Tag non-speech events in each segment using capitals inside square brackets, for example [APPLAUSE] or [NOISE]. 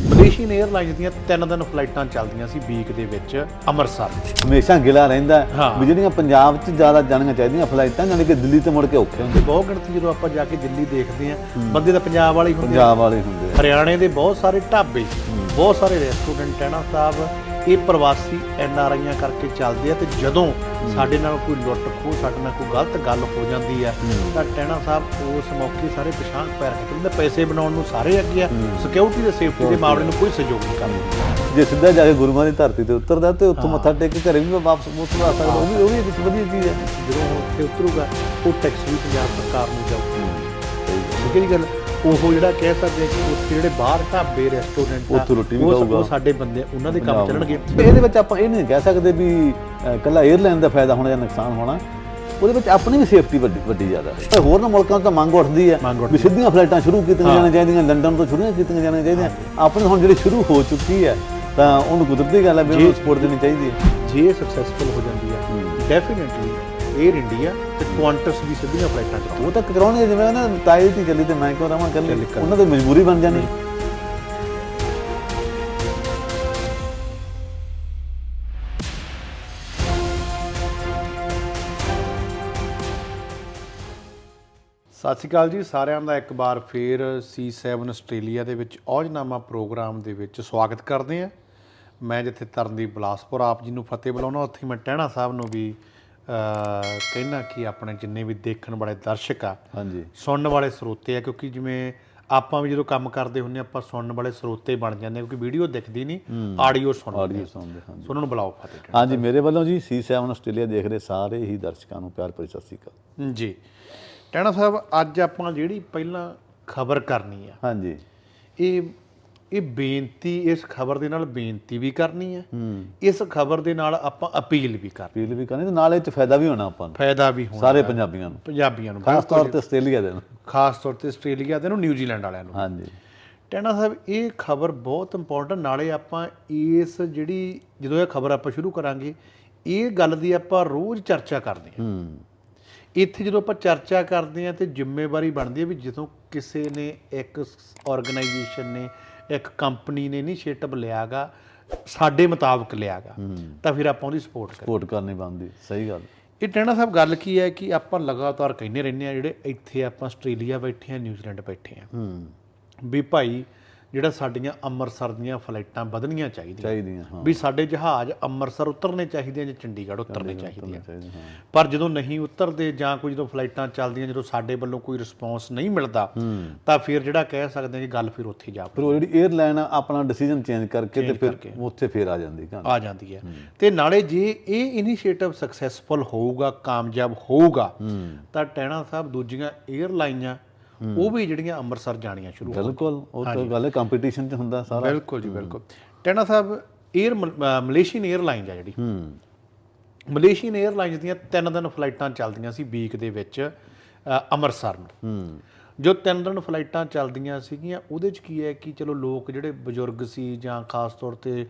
Malaysian airlines ਦੀਆਂ ਤਿੰਨ ਦਿਨ ਫਲਾਈਟਾਂ ਚੱਲਦੀਆਂ ਸੀ ਵੀਕ ਦੇ ਵਿੱਚ ਅੰਮ੍ਰਿਤਸਰ ਹਮੇਸ਼ਾ ਗਿਲਾ ਰਹਿੰਦਾ ਹੈ। ਵੀ ਜਿਹੜੀਆਂ ਪੰਜਾਬ 'ਚ ਜ਼ਿਆਦਾ ਜਾਣੀਆਂ ਚਾਹੀਦੀਆਂ ਫਲਾਈਟਾਂ ਜਾਣੀ ਕਿ ਦਿੱਲੀ ਤੇ ਮੁੜ ਕੇ ਔਖੇ ਹੁੰਦੇ ਬਹੁਤ ਗਿਣਤੀ ਜਦੋਂ ਆਪਾਂ ਜਾ ਕੇ ਦਿੱਲੀ ਦੇਖਦੇ ਆ ਬੰਦੇ ਤਾਂ ਪੰਜਾਬ ਵਾਲੇ ਹੀ ਹੁੰਦੇ ਆ ਪੰਜਾਬ ਵਾਲੇ ਹੁੰਦੇ ਆ। ਹਰਿਆਣੇ ਦੇ ਬਹੁਤ ਸਾਰੇ ਢਾਬੇ ਬਹੁਤ ਸਾਰੇ ਰੈਸਟੋਰੈਂਟ ਹੈ ਨਾ ਸਾਹਿਬ ਇਹ ਪ੍ਰਵਾਸੀ ਐਨ ਆਰ ਆਈਆਂ ਕਰਕੇ ਚੱਲਦੇ ਆ ਤੇ ਜਦੋਂ ਸਾਡੇ ਨਾਲ ਕੋਈ ਲੁੱਟ ਖੋਹ ਸਾਡੇ ਨਾਲ ਕੋਈ ਗਲਤ ਗੱਲ ਹੋ ਜਾਂਦੀ ਆ ਤਾਂ ਟੈਣਾ ਸਾਹਿਬ ਉਸ ਮੌਕੇ ਸਾਰੇ ਪਛਾਣ ਪੈਰ ਖਿੱਚਦੇ ਪੈਸੇ ਬਣਾਉਣ ਨੂੰ ਸਾਰੇ ਅੱਗੇ ਆ ਸਿਕਿਉਰਿਟੀ ਤੇ ਸੇਫਟੀ ਦੇ ਮਾਮਲੇ ਨੂੰ ਕੋਈ ਸਹਿਯੋਗ ਨਹੀਂ ਕਰਦੇ। ਜੇ ਸਿੱਧਾ ਜਾ ਕੇ ਗੁਰੂਆਂ ਦੀ ਧਰਤੀ ਤੇ ਉਤਰਦਾ ਤੇ ਉੱਥੋਂ ਮੱਥਾ ਟੇਕ ਕੇ ਘਰੇ ਵੀ ਵਾਪਸ ਮੁੱਤ ਆ ਸਕਦਾ ਉਹ ਵੀ ਉਹ ਵੀ ਇੱਕ ਵਧੀਆ ਚੀਜ਼ ਹੈ ਜਦੋਂ ਉਹ ਉੱਥੇ ਉਤਰੂਗਾ ਉਹ ਟੈਕਸ ਵੀ ਪੰਜਾਬ ਸਰਕਾਰ ਨੂੰ ਜਾਊ ਠੀਕ ਹੈ ਜੀ ਗੱਲ? ਉਹ ਜਿਹੜਾ ਕਹਿ ਸਕਦੇ ਕਿ ਉੱਥੇ ਜਿਹੜੇ ਬਾਹਰ ਢਾਬੇ ਰੈਸਟੋਰੈਂਟ ਉੱਥੇ ਰੋਟੀ ਵੀ ਉਹ ਖਾਊਗਾ। ਉਹ ਸਾਡੇ ਬੰਦੇ ਉਹਨਾਂ ਦੇ ਕੰਮ ਚੱਲਣਗੇ। ਇਹਦੇ ਵਿੱਚ ਆਪਾਂ ਇਹ ਨਹੀਂ ਕਹਿ ਸਕਦੇ ਵੀ ਇਕੱਲਾ 에ਅਰਲਾਈਨ ਦਾ ਫਾਇਦਾ ਹੋਣਾ ਜਾਂ ਨੁਕਸਾਨ ਹੋਣਾ। ਉਹਦੇ ਵਿੱਚ ਆਪਣੀ ਵੀ ਸੇਫਟੀ ਵੱਡੀ ਵੱਡੀ ਜ਼ਿਆਦਾ ਹੈ। ਹੋਰ ਨਾ ਮੁਲਕਾਂ ਤੋਂ ਮੰਗ ਉੱਠਦੀ ਹੈ ਵੀ ਸਿੱਧੀਆਂ ਫਲਾਈਟਾਂ ਸ਼ੁਰੂ ਕੀਤੀਆਂ ਜਾਣੀਆਂ ਚਾਹੀਦੀਆਂ ਲੰਡਨ ਤੋਂ ਸ਼ੁਰੂ ਕੀਤੀਆਂ ਜਾਣੀਆਂ ਚਾਹੀਦੀਆਂ। ਆਪਣੀ ਹੁਣ ਜਿਹੜੀ ਸ਼ੁਰੂ ਹੋ ਚੁੱਕੀ ਹੈ ਤਾਂ ਉਹਨੂੰ ਕੁਦਰਤੀ ਗੱਲ ਹੈ ਵੀ ਉਹਨੂੰ ਸਪੋਰਟ ਦੇਣੀ ਚਾਹੀਦੀ ਹੈ। ਜੇ ਸਕਸੈਸਫੁਲ ਹੋ ਜਾਂਦੀ ਹੈ ਡੈਫੀਨਿਟਲੀ 에ਅਰ ਇੰਡੀਆ ਤੇ ਕੁਆਂਟਸ ਵੀ ਸਿੱਧੀਆਂ ਫਲਾਈਟਾਂ ਚਲਾਉਣ ਉਹ ਤਾਂ ਕਰਾਉਣੀ ਜਿਵੇਂ ਉਹਨਾਂ ਤਾਈ ਦੀ ਚੱਲੀ ਤੇ ਮੈਂ ਕਿਉਂ ਰਵਾਂ ਕੱਲੀ। ਉਹਨਾਂ ਦੀ ਮਜਬੂਰੀ ਬਣ ਜਾਣੀ। ਸਤਿ ਸ਼੍ਰੀ ਅਕਾਲ ਜੀ ਸਾਰਿਆਂ ਦਾ ਇੱਕ ਵਾਰ ਫੇਰ C7 ਆਸਟ੍ਰੇਲੀਆ ਦੇ ਵਿੱਚ ਔਜਨਾਮਾ ਪ੍ਰੋਗਰਾਮ ਦੇ ਵਿੱਚ ਸਵਾਗਤ ਕਰਦੇ ਆ ਮੈਂ ਜਿੱਥੇ ਤਰਨਦੀਪ ਬਲਾਸਪੁਰ ਆਪ ਜੀ ਨੂੰ ਫਤਿਹ ਬੁਲਾਉਣਾ ਉੱਥੇ ਮੈਂ ਟਹਿਣਾ ਸਾਹਿਬ ਨੂੰ ਵੀ ਕਹਿਣਾ ਕਿ ਆਪਣੇ ਜਿੰਨੇ ਵੀ ਦੇਖਣ ਵਾਲੇ ਦਰਸ਼ਕ ਆ ਹਾਂਜੀ। ਸੁਣਨ ਵਾਲੇ ਸਰੋਤੇ ਆ ਕਿਉਂਕਿ ਜਿਵੇਂ ਆਪਾਂ ਵੀ ਜਦੋਂ ਕੰਮ ਕਰਦੇ ਹੁੰਨੇ ਆਪਾਂ ਸੁਣਨ ਵਾਲੇ ਸਰੋਤੇ ਬਣ ਜਾਂਦੇ ਕਿਉਂਕਿ ਵੀਡੀਓ ਦਿਖਦੀ ਨਹੀਂ ਆਡੀਓ ਸੁਣਦੇ ਆਡੀਓ। ਸੁਣਦੇ ਹਾਂ ਉਹਨਾਂ ਨੂੰ ਬੁਲਾਓ ਫਤਿਹ। ਹਾਂਜੀ ਮੇਰੇ ਵੱਲੋਂ ਜੀ C7 ਆਸਟ੍ਰੇਲੀਆ ਦੇਖ ਰਹੇ ਸਾਰੇ ਹੀ ਦਰਸ਼ਕਾਂ ਨੂੰ ਪਿਆਰ ਭਰੀ ਸਤਿ ਸ਼੍ਰੀ ਅਕਾਲ। ਜੀ। ਟੈਣਾ ਸਾਹਿਬ ਅੱਜ ਆਪਾਂ ਜਿਹੜੀ ਪਹਿਲਾਂ ਖਬਰ ਕਰਨੀ ਆ ਹਾਂਜੀ। ਇਹ ਇਹ ਬੇਨਤੀ ਇਸ ਖਬਰ ਦੇ ਨਾਲ ਬੇਨਤੀ ਵੀ ਕਰਨੀ ਹੈ। ਇਸ ਖਬਰ ਦੇ ਨਾਲ ਆਪਾਂ ਅਪੀਲ ਵੀ ਕਰਨੀ। ਅਪੀਲ ਵੀ ਕਰਨੀ ਤੇ ਨਾਲੇ ਚ ਫਾਇਦਾ ਵੀ ਹੋਣਾ ਆਪਾਂ ਨੂੰ। ਫਾਇਦਾ ਵੀ ਹੋਣਾ। ਸਾਰੇ ਪੰਜਾਬੀਆਂ ਨੂੰ। ਪੰਜਾਬੀਆਂ ਨੂੰ ਖਾਸ ਤੌਰ ਤੇ ਆਸਟ੍ਰੇਲੀਆ ਦੇ ਨੂੰ। ਖਾਸ ਤੌਰ ਤੇ ਆਸਟ੍ਰੇਲੀਆ ਦੇ ਨੂੰ ਨਿਊਜ਼ੀਲੈਂਡ ਵਾਲਿਆਂ ਨੂੰ। ਹਾਂਜੀ। ਟੈਣਾ ਸਾਹਿਬ ਇਹ ਖਬਰ ਬਹੁਤ ਇੰਪੋਰਟੈਂਟ ਨਾਲੇ ਆਪਾਂ ਇਸ ਜਿਹੜੀ ਜਦੋਂ ਇਹ ਖਬਰ ਆਪਾਂ ਸ਼ੁਰੂ ਕਰਾਂਗੇ ਇਹ ਗੱਲ ਦੀ ਆਪਾਂ ਰੋਜ਼ ਚਰਚਾ ਕਰਦੇ ਹਾਂ। ਹੂੰ। ਇੱਥੇ ਜਦੋਂ ਆਪਾਂ ਚਰਚਾ ਕਰਦੇ ਹਾਂ ਤੇ ਜ਼ਿੰਮੇਵਾਰੀ ਬਣਦੀ ਹੈ ਵੀ ਜਦੋਂ ਕਿਸੇ ਨੇ ਇੱਕ ਆਰਗੇਨਾਈਜੇਸ਼ਨ ਨੇ ਇੱਕ ਕੰਪਨੀ ਨੇ ਇਨੀਸ਼ੀਏਟਿਵ ਲਿਆਗਾ ਸਾਡੇ ਮੁਤਾਬਕ ਲਿਆਗਾ ਤਾਂ ਫਿਰ ਆਪਾਂ ਉਹਦੀ ਸਪੋਰਟ ਕਰੀਏ। ਸਪੋਰਟ ਕਰਨੀ ਬੰਦੀ ਸਹੀ ਗੱਲ। ਇਹ ਟੈਣਾ ਸਾਹਿਬ ਗੱਲ ਕੀ ਹੈ ਕਿ ਆਪਾਂ ਲਗਾਤਾਰ ਕਹਿੰਦੇ ਰਹਿੰਦੇ ਆ ਜਿਹੜੇ ਇੱਥੇ ਆਪਾਂ ਆਸਟ੍ਰੇਲੀਆ ਬੈਠੇ ਆ ਨਿਊਜ਼ੀਲੈਂਡ ਬੈਠੇ ਆ ਹੂੰ। ਵੀ ਭਾਈ ਜਿਹੜਾ ਸਾਡੀਆਂ ਅੰਮ੍ਰਿਤਸਰ ਦੀਆਂ ਫਲਾਈਟਾਂ ਵਧਣੀਆਂ ਚਾਹੀਦੀਆਂ। ਚਾਹੀਦੀਆਂ ਹਾਂ। ਵੀ ਸਾਡੇ ਜਹਾਜ਼ ਅੰਮ੍ਰਿਤਸਰ ਉਤਰਨੇ ਚਾਹੀਦੇ ਆ ਜਾਂ ਚੰਡੀਗੜ੍ਹ ਉਤਰਨੇ ਚਾਹੀਦੇ ਆ। ਹਾਂ। ਪਰ ਜਦੋਂ ਨਹੀਂ ਉਤਰਦੇ ਜਾਂ ਕੋਈ ਜਦੋਂ ਫਲਾਈਟਾਂ ਚੱਲਦੀਆਂ ਜਦੋਂ ਸਾਡੇ ਵੱਲੋਂ ਕੋਈ ਰਿਸਪੌਂਸ ਨਹੀਂ ਮਿਲਦਾ ਤਾਂ ਫਿਰ ਜਿਹੜਾ ਕਹਿ ਸਕਦੇ ਹਾਂ ਕਿ ਗੱਲ ਫਿਰ ਉੱਥੇ ਜਾ ਫਿਰ ਉਹ ਜਿਹੜੀ 에ਅਰਲਾਈਨ ਆ ਆਪਣਾ ਡਿਸੀਜਨ ਚੇਂਜ ਕਰਕੇ ਤੇ ਫਿਰ ਉੱਥੇ ਫੇਰ ਆ ਜਾਂਦੀ ਕਹਾਣੀ ਆ ਜਾਂਦੀ ਹੈ। ਤੇ ਨਾਲੇ ਜੇ ਇਹ ਇਨੀਸ਼ੀਏਟਿਵ ਸਕਸੈਸਫੁਲ ਹੋਊਗਾ ਕਾਮਯਾਬ ਹੋਊਗਾ ਤਾਂ ਟੈਣਾ ਸਾਹਿਬ ਦੂਜੀਆਂ 에ਅਰਲਾਈਨਾਂ ਉਹ ਵੀ ਜਿਹੜੀਆਂ ਅੰਮ੍ਰਿਤਸਰ ਜਾਣੀਆਂ ਸ਼ੁਰੂ ਹੋ ਬਿਲਕੁਲ ਉਹ ਤਾਂ ਗੱਲ ਹੈ ਕੰਪੀਟੀਸ਼ਨ 'ਚ ਹੁੰਦਾ ਸਾਰਾ। ਬਿਲਕੁਲ ਜੀ ਬਿਲਕੁਲ। ਟੈਣਾ ਸਾਹਿਬ 에ਅਰ ਮਲੇਸ਼ੀਅਨ 에ਅਰਲਾਈਨ ਆ ਜਿਹੜੀ। ਹੂੰ। ਮਲੇਸ਼ੀਅਨ 에ਅਰਲਾਈਨਸ ਦੀਆਂ ਤਿੰਨ ਦਿਨ ਫਲਾਈਟਾਂ ਚੱਲਦੀਆਂ ਸੀ ਵੀਕ ਦੇ ਵਿੱਚ ਅੰਮ੍ਰਿਤਸਰ ਨੂੰ। ਹੂੰ। ਜੋ ਤਿੰਨ ਦਿਨ ਫਲਾਈਟਾਂ ਚੱਲਦੀਆਂ ਸੀਗੀਆਂ ਉਹਦੇ 'ਚ ਕੀ ਹੈ ਕਿ ਚਲੋ ਲੋਕ ਜਿਹੜੇ ਬਜ਼ੁਰਗ ਸੀ ਜਾਂ ਖਾਸ ਤੌਰ ਤੇ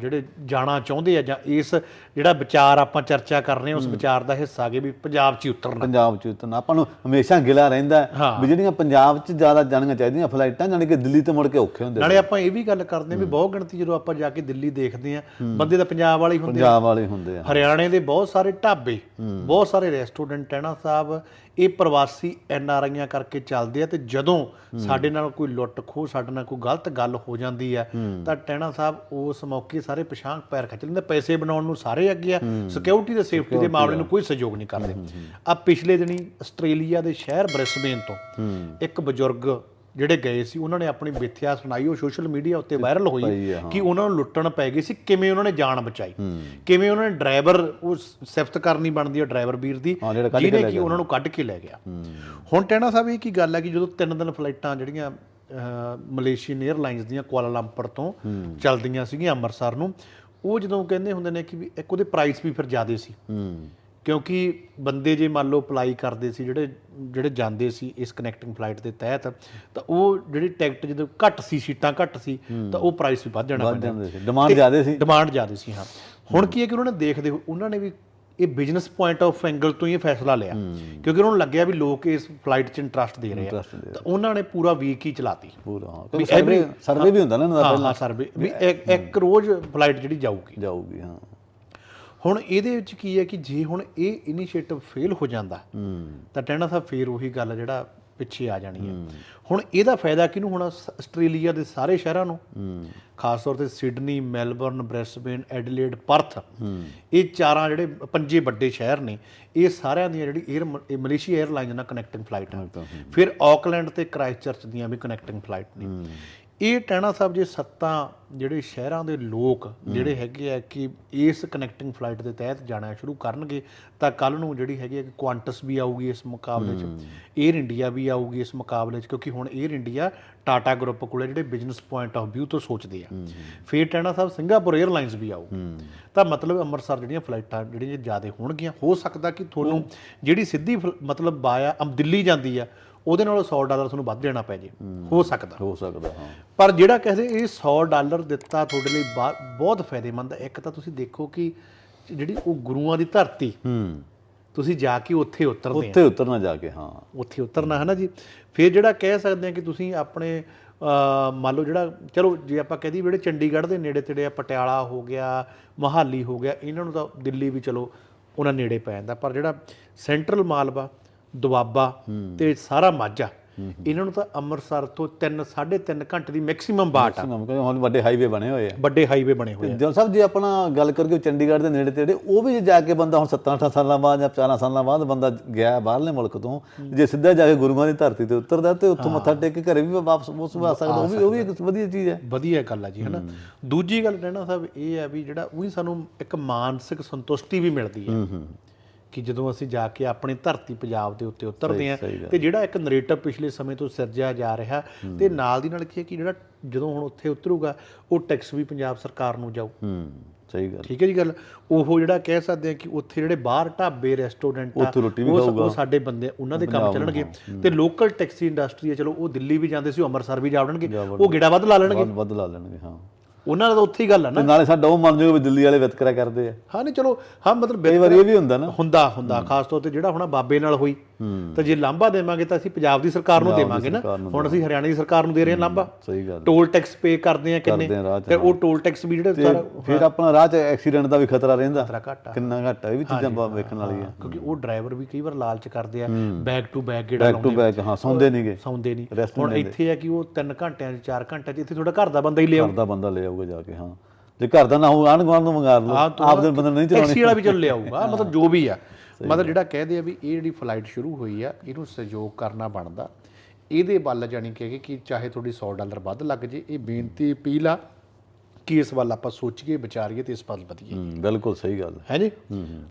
ਜਿਹੜੇ ਜਾਣਾ ਚਾਹੁੰਦੇ ਆ ਜਾਂ ਇਸ ਜਿਹੜਾ ਵਿਚਾਰ ਆਪਾਂ ਚਰਚਾ ਕਰ ਰਹੇ ਹਾਂ ਉਸ ਵਿਚਾਰ ਦਾ ਹਿੱਸਾ ਕਿ ਵੀ ਪੰਜਾਬ 'ਚ ਉਤਰਨਾ। ਪੰਜਾਬ ਚ ਤਾਂ ਆਪਾਂ ਨੂੰ ਹਮੇਸ਼ਾ ਗਿਲਾ ਰਹਿੰਦਾ। ਵੀ ਜਿਹੜੀਆਂ ਪੰਜਾਬ ਚ ਜ਼ਿਆਦਾ ਜਾਣੀਆਂ ਚਾਹੀਦੀਆਂ ਫਲਾਈਟਾਂ ਜਾਣੀ ਕਿ ਦਿੱਲੀ ਤੇ ਮੁੜ ਕੇ ਔਖੇ ਹੁੰਦੇ ਨਾਲੇ ਆਪਾਂ ਇਹ ਵੀ ਗੱਲ ਕਰਦੇ ਹਾਂ ਵੀ ਬਹੁਤ ਗਿਣਤੀ ਜਦੋਂ ਆਪਾਂ ਜਾ ਕੇ ਦਿੱਲੀ ਦੇਖਦੇ ਆ ਬੰਦੇ ਤਾਂ ਪੰਜਾਬ ਵਾਲੇ ਹੀ ਹੁੰਦੇ ਆ ਪੰਜਾਬ ਵਾਲੇ ਹੁੰਦੇ ਆ। ਹਰਿਆਣੇ ਦੇ ਬਹੁਤ ਸਾਰੇ ਢਾਬੇ ਬਹੁਤ ਸਾਰੇ ਰੈਸਟੋਰੈਂਟ ਹੈ ਨਾ ਸਾਹਿਬ ਇਹ ਪ੍ਰਵਾਸੀ ਐਨ ਆਰ ਆਈਆਂ ਕਰਕੇ ਚੱਲਦੇ ਆ ਤੇ ਜਦੋਂ ਸਾਡੇ ਨਾਲ ਕੋਈ ਲੁੱਟ ਖੋਹ ਸਾਡੇ ਨਾਲ ਕੋਈ ਗਲਤ ਗੱਲ ਹੋ ਜਾਂਦੀ ਆ ਤਾਂ ਟਹਿਣਾ ਸਾਹਿਬ ਉਸ ਮੌਕੇ ਸਾਰੇ ਪਛਾਣ ਪੈਰ ਖਿੱਚ ਲੈਂਦੇ ਪੈਸੇ ਬਣਾਉਣ ਨੂੰ ਸਾਰੇ ਅੱਗੇ ਆ ਸਿਕਿਉਰਿਟੀ ਤੇ ਸੇਫਟੀ ਦੇ ਮਾਮਲੇ ਨੂੰ ਕੋਈ ਸਹਿਯੋਗ ਨਹੀਂ ਕਰਦੇ। ਆ ਪਿਛਲੇ ਦਿਨੀ ਆਸਟ੍ਰੇਲੀਆ ਦੇ ਸ਼ਹਿਰ ਬ੍ਰਿਸਬੇਨ ਤੋਂ ਇੱਕ ਬਜ਼ੁਰਗ ਜਿਹੜੇ ਗਏ ਸੀ ਉਹਨਾਂ ਨੇ ਆਪਣੀ ਮਿੱਥਿਆ ਸੁਣਾਈ ਉਹ ਸੋਸ਼ਲ ਮੀਡੀਆ ਉੱਤੇ ਵਾਇਰਲ ਹੋਈ ਕਿ ਉਹਨਾਂ ਨੂੰ ਲੁੱਟਣ ਪੈ ਗਈ ਸੀ ਕਿਵੇਂ ਉਹਨਾਂ ਨੇ ਜਾਨ ਬਚਾਈ? ਕਿਵੇਂ ਉਹਨਾਂ ਨੇ ਡਰਾਈਵਰ ਉਹ ਸਿਫਤ ਕਰਨੀ ਬਣਦੀ ਹੈ ਡਰਾਈਵਰ ਵੀਰ ਦੀ ਜਿਹਨੇ ਕਿ ਉਹਨਾਂ ਨੂੰ ਕੱਢ ਕੇ ਲੈ ਗਿਆ। ਹੁਣ ਟੈਣਾ ਸਾਹਿਬ ਇਹ ਕੀ ਗੱਲ ਹੈ ਕਿ ਜਦੋਂ ਤਿੰਨ ਦਿਨ ਫਲਾਈਟਾਂ ਜਿਹੜੀਆਂ ਮਲੇਸ਼ੀਅਨ 에ਅਰਲਾਈਨਸ ਦੀਆਂ ਕੁਆਲਾਲੰਪਰ ਤੋਂ ਚੱਲਦੀਆਂ ਸੀਗੀਆਂ ਅੰਮ੍ਰਿਤਸਰ ਨੂੰ ਉਹ ਜਦੋਂ ਕਹਿੰਦੇ ਹੁੰਦੇ ਨੇ ਕਿ ਇੱਕ ਉਹਦੇ ਪ੍ਰਾਈਸ ਵੀ ਫਿਰ ਜ਼ਿਆਦੇ ਸੀ। ਕਿਉਂਕਿ ਬੰਦੇ ਜੇ ਮੰਨ ਲਓ ਅਪਲਾਈ ਕਰਦੇ ਸੀ ਜਿਹੜੇ ਜਿਹੜੇ ਜਾਂਦੇ ਸੀ ਇਸ ਕਨੈਕਟਿੰਗ ਫਲਾਈਟ ਦੇ ਤਹਿਤ ਤਾਂ ਉਹ ਜਿਹੜੀ ਟਿਕਟ ਜਦੋਂ ਘੱਟ ਸੀ ਸੀਟਾਂ ਘੱਟ ਸੀ ਤਾਂ ਉਹ ਪ੍ਰਾਈਸ ਵੀ ਵੱਧ ਜਾਣਾ ਵੱਧ ਜਾਂਦੇ ਸੀ। ਡਿਮਾਂਡ ਜ਼ਿਆਦਾ ਸੀ। ਡਿਮਾਂਡ ਜ਼ਿਆਦਾ ਸੀ ਹਾਂ। ਹੁਣ ਕੀ ਹੈ ਕਿ ਉਹਨਾਂ ਨੇ ਦੇਖਦੇ ਹੋਏ ਉਹਨਾਂ ਨੇ ਵੀ ਇਹ ਬਿਜ਼ਨਸ ਪੁਆਇੰਟ ਆਫ ਐਂਗਲ ਤੋਂ ਹੀ ਇਹ ਫੈਸਲਾ ਲਿਆ। ਕਿਉਂਕਿ ਉਹਨਾਂ ਨੂੰ ਲੱਗਿਆ ਵੀ ਲੋਕ ਇਸ ਫਲਾਈਟ 'ਚ ਇੰਟਰਸਟ ਦੇ ਰਹੇ ਆ। ਤਾਂ ਉਹਨਾਂ ਨੇ ਪੂਰਾ ਵੀਕ ਹੀ ਚਲਾਤੀ। ਪੂਰਾ ਹਾਂ। ਸਰਵੇ ਵੀ ਹੁੰਦਾ ਨਾ ਇਹਨਾਂ ਦਾ ਹਾਂ ਹਾਂ ਸਰਵੇ ਵੀ ਇੱਕ ਇੱਕ ਰੋਜ਼ ਫਲਾਈਟ ਜਿਹੜੀ ਜਾਊਗੀ। ਜਾਊਗੀ ਹਾਂ। ਹੁਣ ਇਹਦੇ ਵਿੱਚ ਕੀ ਹੈ ਕਿ ਜੇ ਹੁਣ ਇਹ ਇਨੀਸ਼ੀਏਟਿਵ ਫੇਲ ਹੋ ਜਾਂਦਾ ਤਾਂ ਟੈਣਾ ਸਾਹਿਬ ਫੇਰ ਉਹੀ ਗੱਲ ਜਿਹੜਾ ਪਿੱਛੇ ਆ ਜਾਣੀ ਹੈ। ਹੁਣ ਇਹਦਾ ਫਾਇਦਾ ਕਿਹਨੂੰ ਹੋਣਾ? ਆਸਟ੍ਰੇਲੀਆ ਦੇ ਸਾਰੇ ਸ਼ਹਿਰਾਂ ਨੂੰ। ਖਾਸ ਤੌਰ ਤੇ Sydney Melbourne Brisbane Adelaide Perth. ਇਹ ਚਾਰਾਂ ਜਿਹੜੇ ਪੰਜੇ ਵੱਡੇ ਸ਼ਹਿਰ ਨੇ ਇਹ ਸਾਰਿਆਂ ਦੀਆਂ ਜਿਹੜੀ 에ਅਰ ਮਲੇਸ਼ੀਆ 에ਅਰਲਾਈਨਸ ਨਾਲ ਕਨੈਕਟਿੰਗ ਫਲਾਈਟ ਹੈ। ਫਿਰ ਆਕਲੈਂਡ ਤੇ ਕ੍ਰਾਈਸਟਚਰਚ ਦੀਆਂ ਵੀ ਕਨੈਕਟਿੰਗ ਫਲਾਈਟ ਨੇ। ਇਹ ਟਹਿਣਾ ਸਾਹਿਬ ਜੇ ਸੱਤਾ ਜਿਹੜੇ ਸ਼ਹਿਰਾਂ ਦੇ ਲੋਕ ਜਿਹੜੇ ਹੈਗੇ ਆ ਕਿ ਇਸ ਕਨੈਕਟਿੰਗ ਫਲਾਈਟ ਦੇ ਤਹਿਤ ਜਾਣਾ ਸ਼ੁਰੂ ਕਰਨਗੇ ਤਾਂ ਕੱਲ ਨੂੰ ਜਿਹੜੀ ਹੈਗੀ ਹੈ ਕੁਆਂਟਸ ਵੀ ਆਊਗੀ ਇਸ ਮੁਕਾਬਲੇ 'ਚ 에ਅਰ ਇੰਡੀਆ ਵੀ ਆਊਗੀ ਇਸ ਮੁਕਾਬਲੇ 'ਚ ਕਿਉਂਕਿ ਹੁਣ 에ਅਰ ਇੰਡੀਆ ਟਾਟਾ ਗਰੁੱਪ ਕੋਲ ਜਿਹੜੇ ਬਿਜ਼ਨਸ ਪੁਆਇੰਟ ਆਫ View ਤੋਂ ਸੋਚਦੇ ਆ। ਫਿਰ ਟੈਣਾ ਸਾਹਿਬ ਸਿੰਗਾਪੁਰ 에ਅਰਲਾਈਨਸ ਵੀ ਆਊ। ਤਾਂ ਮਤਲਬ ਅੰਮ੍ਰਿਤਸਰ ਜਿਹੜੀਆਂ ਫਲਾਈਟਾਂ ਜਿਹੜੀਆਂ ਜ਼ਿਆਦਾ ਹੋਣਗੀਆਂ ਹੋ ਸਕਦਾ ਕਿ ਤੁਹਾਨੂੰ ਜਿਹੜੀ ਸਿੱਧੀ ਮਤਲਬ ਬਾਇਆ ਅਮ ਦਿੱਲੀ ਜਾਂਦੀ ਆ ਉਹਦੇ ਨਾਲੋਂ 100 ਡਾਲਰ ਤੁਹਾਨੂੰ ਵੱਧ ਦੇਣਾ ਪੈ ਜੇ। ਹੋ। ਸਕਦਾ। ਹੋ ਸਕਦਾ ਹਾਂ। ਪਰ ਜਿਹੜਾ ਕਹਿੰਦੇ ਇਹ 100 ਡਾਲਰ ਦਿੱਤਾ ਤੁਹਾਡੇ ਲਈ ਬਹੁਤ ਫਾਇਦੇਮੰਦ ਹੈ। ਇੱਕ ਤਾਂ ਤੁਸੀਂ ਦੇਖੋ ਕਿ ਜਿਹੜੀ ਉਹ ਗੁਰੂਆਂ ਦੀ ਧਰਤੀ ਹੂੰ। ਤੁਸੀਂ ਜਾ ਕੇ ਉੱਥੇ ਉਤਰਦੇ ਆ। ਉੱਥੇ ਉਤਰਨਾ ਜਾ ਕੇ ਹਾਂ। ਉੱਥੇ ਉਤਰਨਾ ਹੈ ਨਾ ਜੀ? ਫਿਰ ਜਿਹੜਾ ਕਹਿ ਸਕਦੇ ਆ ਕਿ ਤੁਸੀਂ ਆਪਣੇ ਮੰਨ ਲਓ ਜਿਹੜਾ ਚਲੋ ਜੇ ਆਪਾਂ ਕਹਦੀ ਜਿਹੜੇ ਚੰਡੀਗੜ੍ਹ ਦੇ ਨੇੜੇ ਤੇੜੇ ਆ ਪਟਿਆਲਾ ਹੋ ਗਿਆ ਮਹਾਲੀ ਹੋ ਗਿਆ ਇਹਨਾਂ ਨੂੰ ਤਾਂ ਦਿੱਲੀ ਵੀ ਚਲੋ ਉਹਨਾਂ ਨੇੜੇ ਪੈ ਜਾਂਦਾ। ਪਰ ਜਿਹੜਾ ਸੈਂਟਰਲ ਮਾਲਵਾ ਦੁਆਬਾ ਤੇ ਸਾਰਾ ਮਾਝਾ। ਇਹਨਾਂ ਨੂੰ ਤਾਂ ਅੰਮ੍ਰਿਤਸਰ ਤੋਂ 3 3.5 ਘੰਟੇ ਦੀ ਮੈਕਸਿਮਮ ਬਾਟ ਆ। ਕਿਉਂਕਿ ਹੁਣ ਵੱਡੇ ਹਾਈਵੇ ਬਣੇ ਹੋਏ ਆ। ਵੱਡੇ ਹਾਈਵੇ ਬਣੇ ਹੋਏ ਆ। ਜਨ ਸਾਹਿਬ ਜੇ ਆਪਣਾ ਗੱਲ ਕਰਕੇ ਚੰਡੀਗੜ੍ਹ ਦੇ ਨੇੜੇ ਤੇੜੇ ਉਹ ਵੀ ਜੇ ਕੇ ਬੰਦਾ ਹੁਣ 17-18 ਸਾਲਾਂ ਬਾਅਦ ਜਾਂ 14 ਸਾਲਾਂ ਬਾਅਦ ਬੰਦਾ ਗਿਆ ਬਾਹਰਲੇ ਮੁਲਕ ਤੋਂ ਜੇ ਸਿੱਧਾ ਜਾ ਕੇ ਗੁਰੂਆਂ ਦੀ ਧਰਤੀ ਤੇ ਉਤਰਦਾ ਤੇ ਉੱਥੋਂ ਮੱਥਾ ਟੇਕ ਕੇ ਘਰੇ ਵੀ ਵਾਪਸ ਉਸ ਆ ਸਕਦਾ ਉਹ ਵੀ ਉਹ ਵੀ ਇੱਕ ਵਧੀਆ ਚੀਜ਼ ਹੈ। ਵਧੀਆ ਗੱਲ ਆ ਜੀ ਹਨਾ? ਦੂਜੀ ਗੱਲ ਰਹਿਣਾ ਸਾਹਿਬ ਇਹ ਹੈ ਵੀ ਜਿਹੜਾ ਉਹੀ ਸਾਨੂੰ ਇੱਕ ਮਾਨਸਿਕ ਸੰਤੁਸ਼ਟੀ ਵੀ ਮਿਲਦੀ ਹੈ। ਕਿ ਜਦੋਂ ਅਸੀਂ ਜਾ ਕੇ ਆਪਣੀ ਧਰਤੀ ਪੰਜਾਬ ਦੇ ਉੱਤੇ ਉਤਰਦੇ ਆ। ਤੇ ਜਿਹੜਾ ਇੱਕ ਨਰੇਟਿਵ ਪਿਛਲੇ ਸਮੇਂ ਤੋਂ ਸਿਰਜਿਆ ਜਾ ਰਿਹਾ ਤੇ ਨਾਲ ਦੀ ਨਾਲ ਕੀ ਹੈ ਕਿ ਜਿਹੜਾ ਜਦੋਂ ਹੁਣ ਉੱਥੇ ਉਤਰੂਗਾ ਉਹ ਟੈਕਸ ਵੀ ਪੰਜਾਬ ਸਰਕਾਰ ਨੂੰ ਜਾਊ। ਹੂੰ ਸਹੀ ਗੱਲ। ਠੀਕ ਹੈ ਜੀ ਗੱਲ? ਉਹ ਜਿਹੜਾ ਕਹਿ ਸਕਦੇ ਆ ਕਿ ਉੱਥੇ ਜਿਹੜੇ ਬਾਹਰ ਢਾਬੇ ਰੈਸਟੋਰੈਂਟ ਆ ਉਹ- ਸਾਡੇ ਬੰਦੇ ਉਹਨਾਂ ਦੇ ਕੰਮ ਚੱਲਣਗੇ। ਤੇ ਲੋਕਲ ਟੈਕਸੀ ਇੰਡਸਟਰੀ ਹੈ ਚਲੋ ਉਹ ਦਿੱਲੀ ਵੀ ਜਾਂਦੇ ਸੀ ਉਹ ਅੰਮ੍ਰਿਤਸਰ ਵੀ ਜਾ ਵੜਨਗੇ। ਉਹ ਗੇੜਾ ਵੱਧ ਲਾ ਲੈਣਗੇ। ਵੱਧ ਵੱਧ ਲਾ ਲੈਣਗੇ ਹਾਂ। ਉਹਨਾਂ ਦਾ ਉੱਥੇ ਹੀ ਗੱਲ ਆ ਨਾ। ਨਾਲੇ ਸਾਡਾ ਉਹ ਮੰਨ ਜਾਓ ਵੀ ਦਿੱਲੀ ਵਾਲੇ ਵਿਤਕਰਾ ਕਰਦੇ ਆ। ਹਾਂ ਨਹੀਂ ਚਲੋ ਹਾਂ ਮਤਲਬ ਕਈ ਵਾਰੀ ਇਹ ਵੀ ਹੁੰਦਾ ਨਾ। ਹੁੰਦਾ ਹੁੰਦਾ ਖਾਸ ਤੌਰ ਤੇ ਜਿਹੜਾ ਹੁਣ ਬਾਬੇ ਨਾਲ ਹੋਈ ਤਾਂ ਜੇ ਲਾਂਭਾ ਦੇਵਾਂਗੇ ਤਾਂ ਅਸੀਂ ਪੰਜਾਬ ਦੀ ਸਰਕਾਰ ਨੂੰ ਦੇਵਾਂਗੇ ਨਾ। ਸਰਕਾਰ ਨੂੰ ਹੁਣ ਅਸੀਂ ਹਰਿਆਣਾ ਦੀ ਸਰਕਾਰ ਨੂੰ ਦੇ ਰਹੇ ਹਾਂ ਲਾਂਭਾ। ਸਹੀ ਗੱਲ ਟੋਲ ਟੈਕਸ ਪੇ ਕਰਦੇ ਆ ਕਿੰਨੇ? ਕਰਦੇ ਆ ਰਾਹ 'ਚ, ਤੇ ਉਹ ਟੋਲ ਟੈਕਸ ਵੀ ਜਿਹੜੇ ਸਾਰਾ ਫਿਰ ਆਪਣਾ ਰਾਹ 'ਚ ਐਕਸੀਡੈਂਟ ਦਾ ਵੀ ਖਤਰਾ ਰਹਿੰਦਾ। ਖਤਰਾ ਘੱਟ ਆ। ਕਿੰਨਾ ਘੱਟ ਇਹ ਵੀ ਚੀਜ਼ਾਂ ਬਹੁਤ ਵੇਖਣ ਵਾਲੀਆਂ। ਕਿਉਂਕਿ ਉਹ ਡਰਾਈਵਰ ਵੀ ਕਈ ਵਾਰ ਲਾਲਚ ਕਰਦੇ ਆ। ਬੈਕ ਟੂ ਬੈਕ ਗੇੜਾ ਬੈਕ ਟੂ ਬੈਕ ਹਾਂ ਸੌਂਦੇ ਨਹੀਂਗੇ ਸੌਂਦੇ ਨਹੀਂ Rest ਹੁਣ ਇੱਥੇ ਆ ਕਿ ਉਹ 3 ਘੰਟਿਆਂ 'ਚ 4 ਘੰਟਿਆਂ 'ਚ ਇੱਥੇ ਤੁਹਾਡਾ ਘਰ ਦਾ ਬੰਦਾ ਹੀ ਦਾ ਬੰਦਾ ਲੈ ਆਊਗਾ ਜਾ ਕੇ ਹਾਂ। ਜੇ ਘਰ ਦਾ ਨਾ ਹੋ ਆਣ ਗਵਾਂ ਨੂੰ ਮੰਗਾ ਲਓ। ਆਪ ਦੇ ਬੰਦੇ ਨਹੀਂ ਚਲਾਉਣੀ। ਟੈਕਸੀ ਵਾਲਾ ਵੀ ਚੱਲ ਲਿਆਊਗਾ ਮਤਲਬ ਜੋ ਵੀ ਆ। ਮਤਲਬ ਜਿਹੜਾ ਕਹਦੇ ਆ ਵੀ ਇਹ ਜਿਹੜੀ ਫਲਾਈਟ ਸ਼ੁਰੂ ਹੋਈ ਆ ਇਹਨੂੰ ਸਹਿਯੋਗ ਕਰਨਾ ਬਣਦਾ। ਇਹਦੇ ਵੱਲ ਜਾਣੀ ਕਿ ਕਿ ਚਾਹੇ ਤੁਹਾਡੀ 100 ਡਾਲਰ ਵੱਧ ਲੱਗ ਜੇ ਇਹ ਬੇਨਤੀ ਅਪੀਲ ਆ ਕਿ ਇਸ ਵੱਲ ਆਪਾਂ ਸੋਚੀਏ ਵਿਚਾਰੀਏ ਤੇ ਇਸ ਵੱਲ ਵਧੀਏ। ਬਿਲਕੁਲ ਸਹੀ ਗੱਲ ਹੈ। ਜੀ?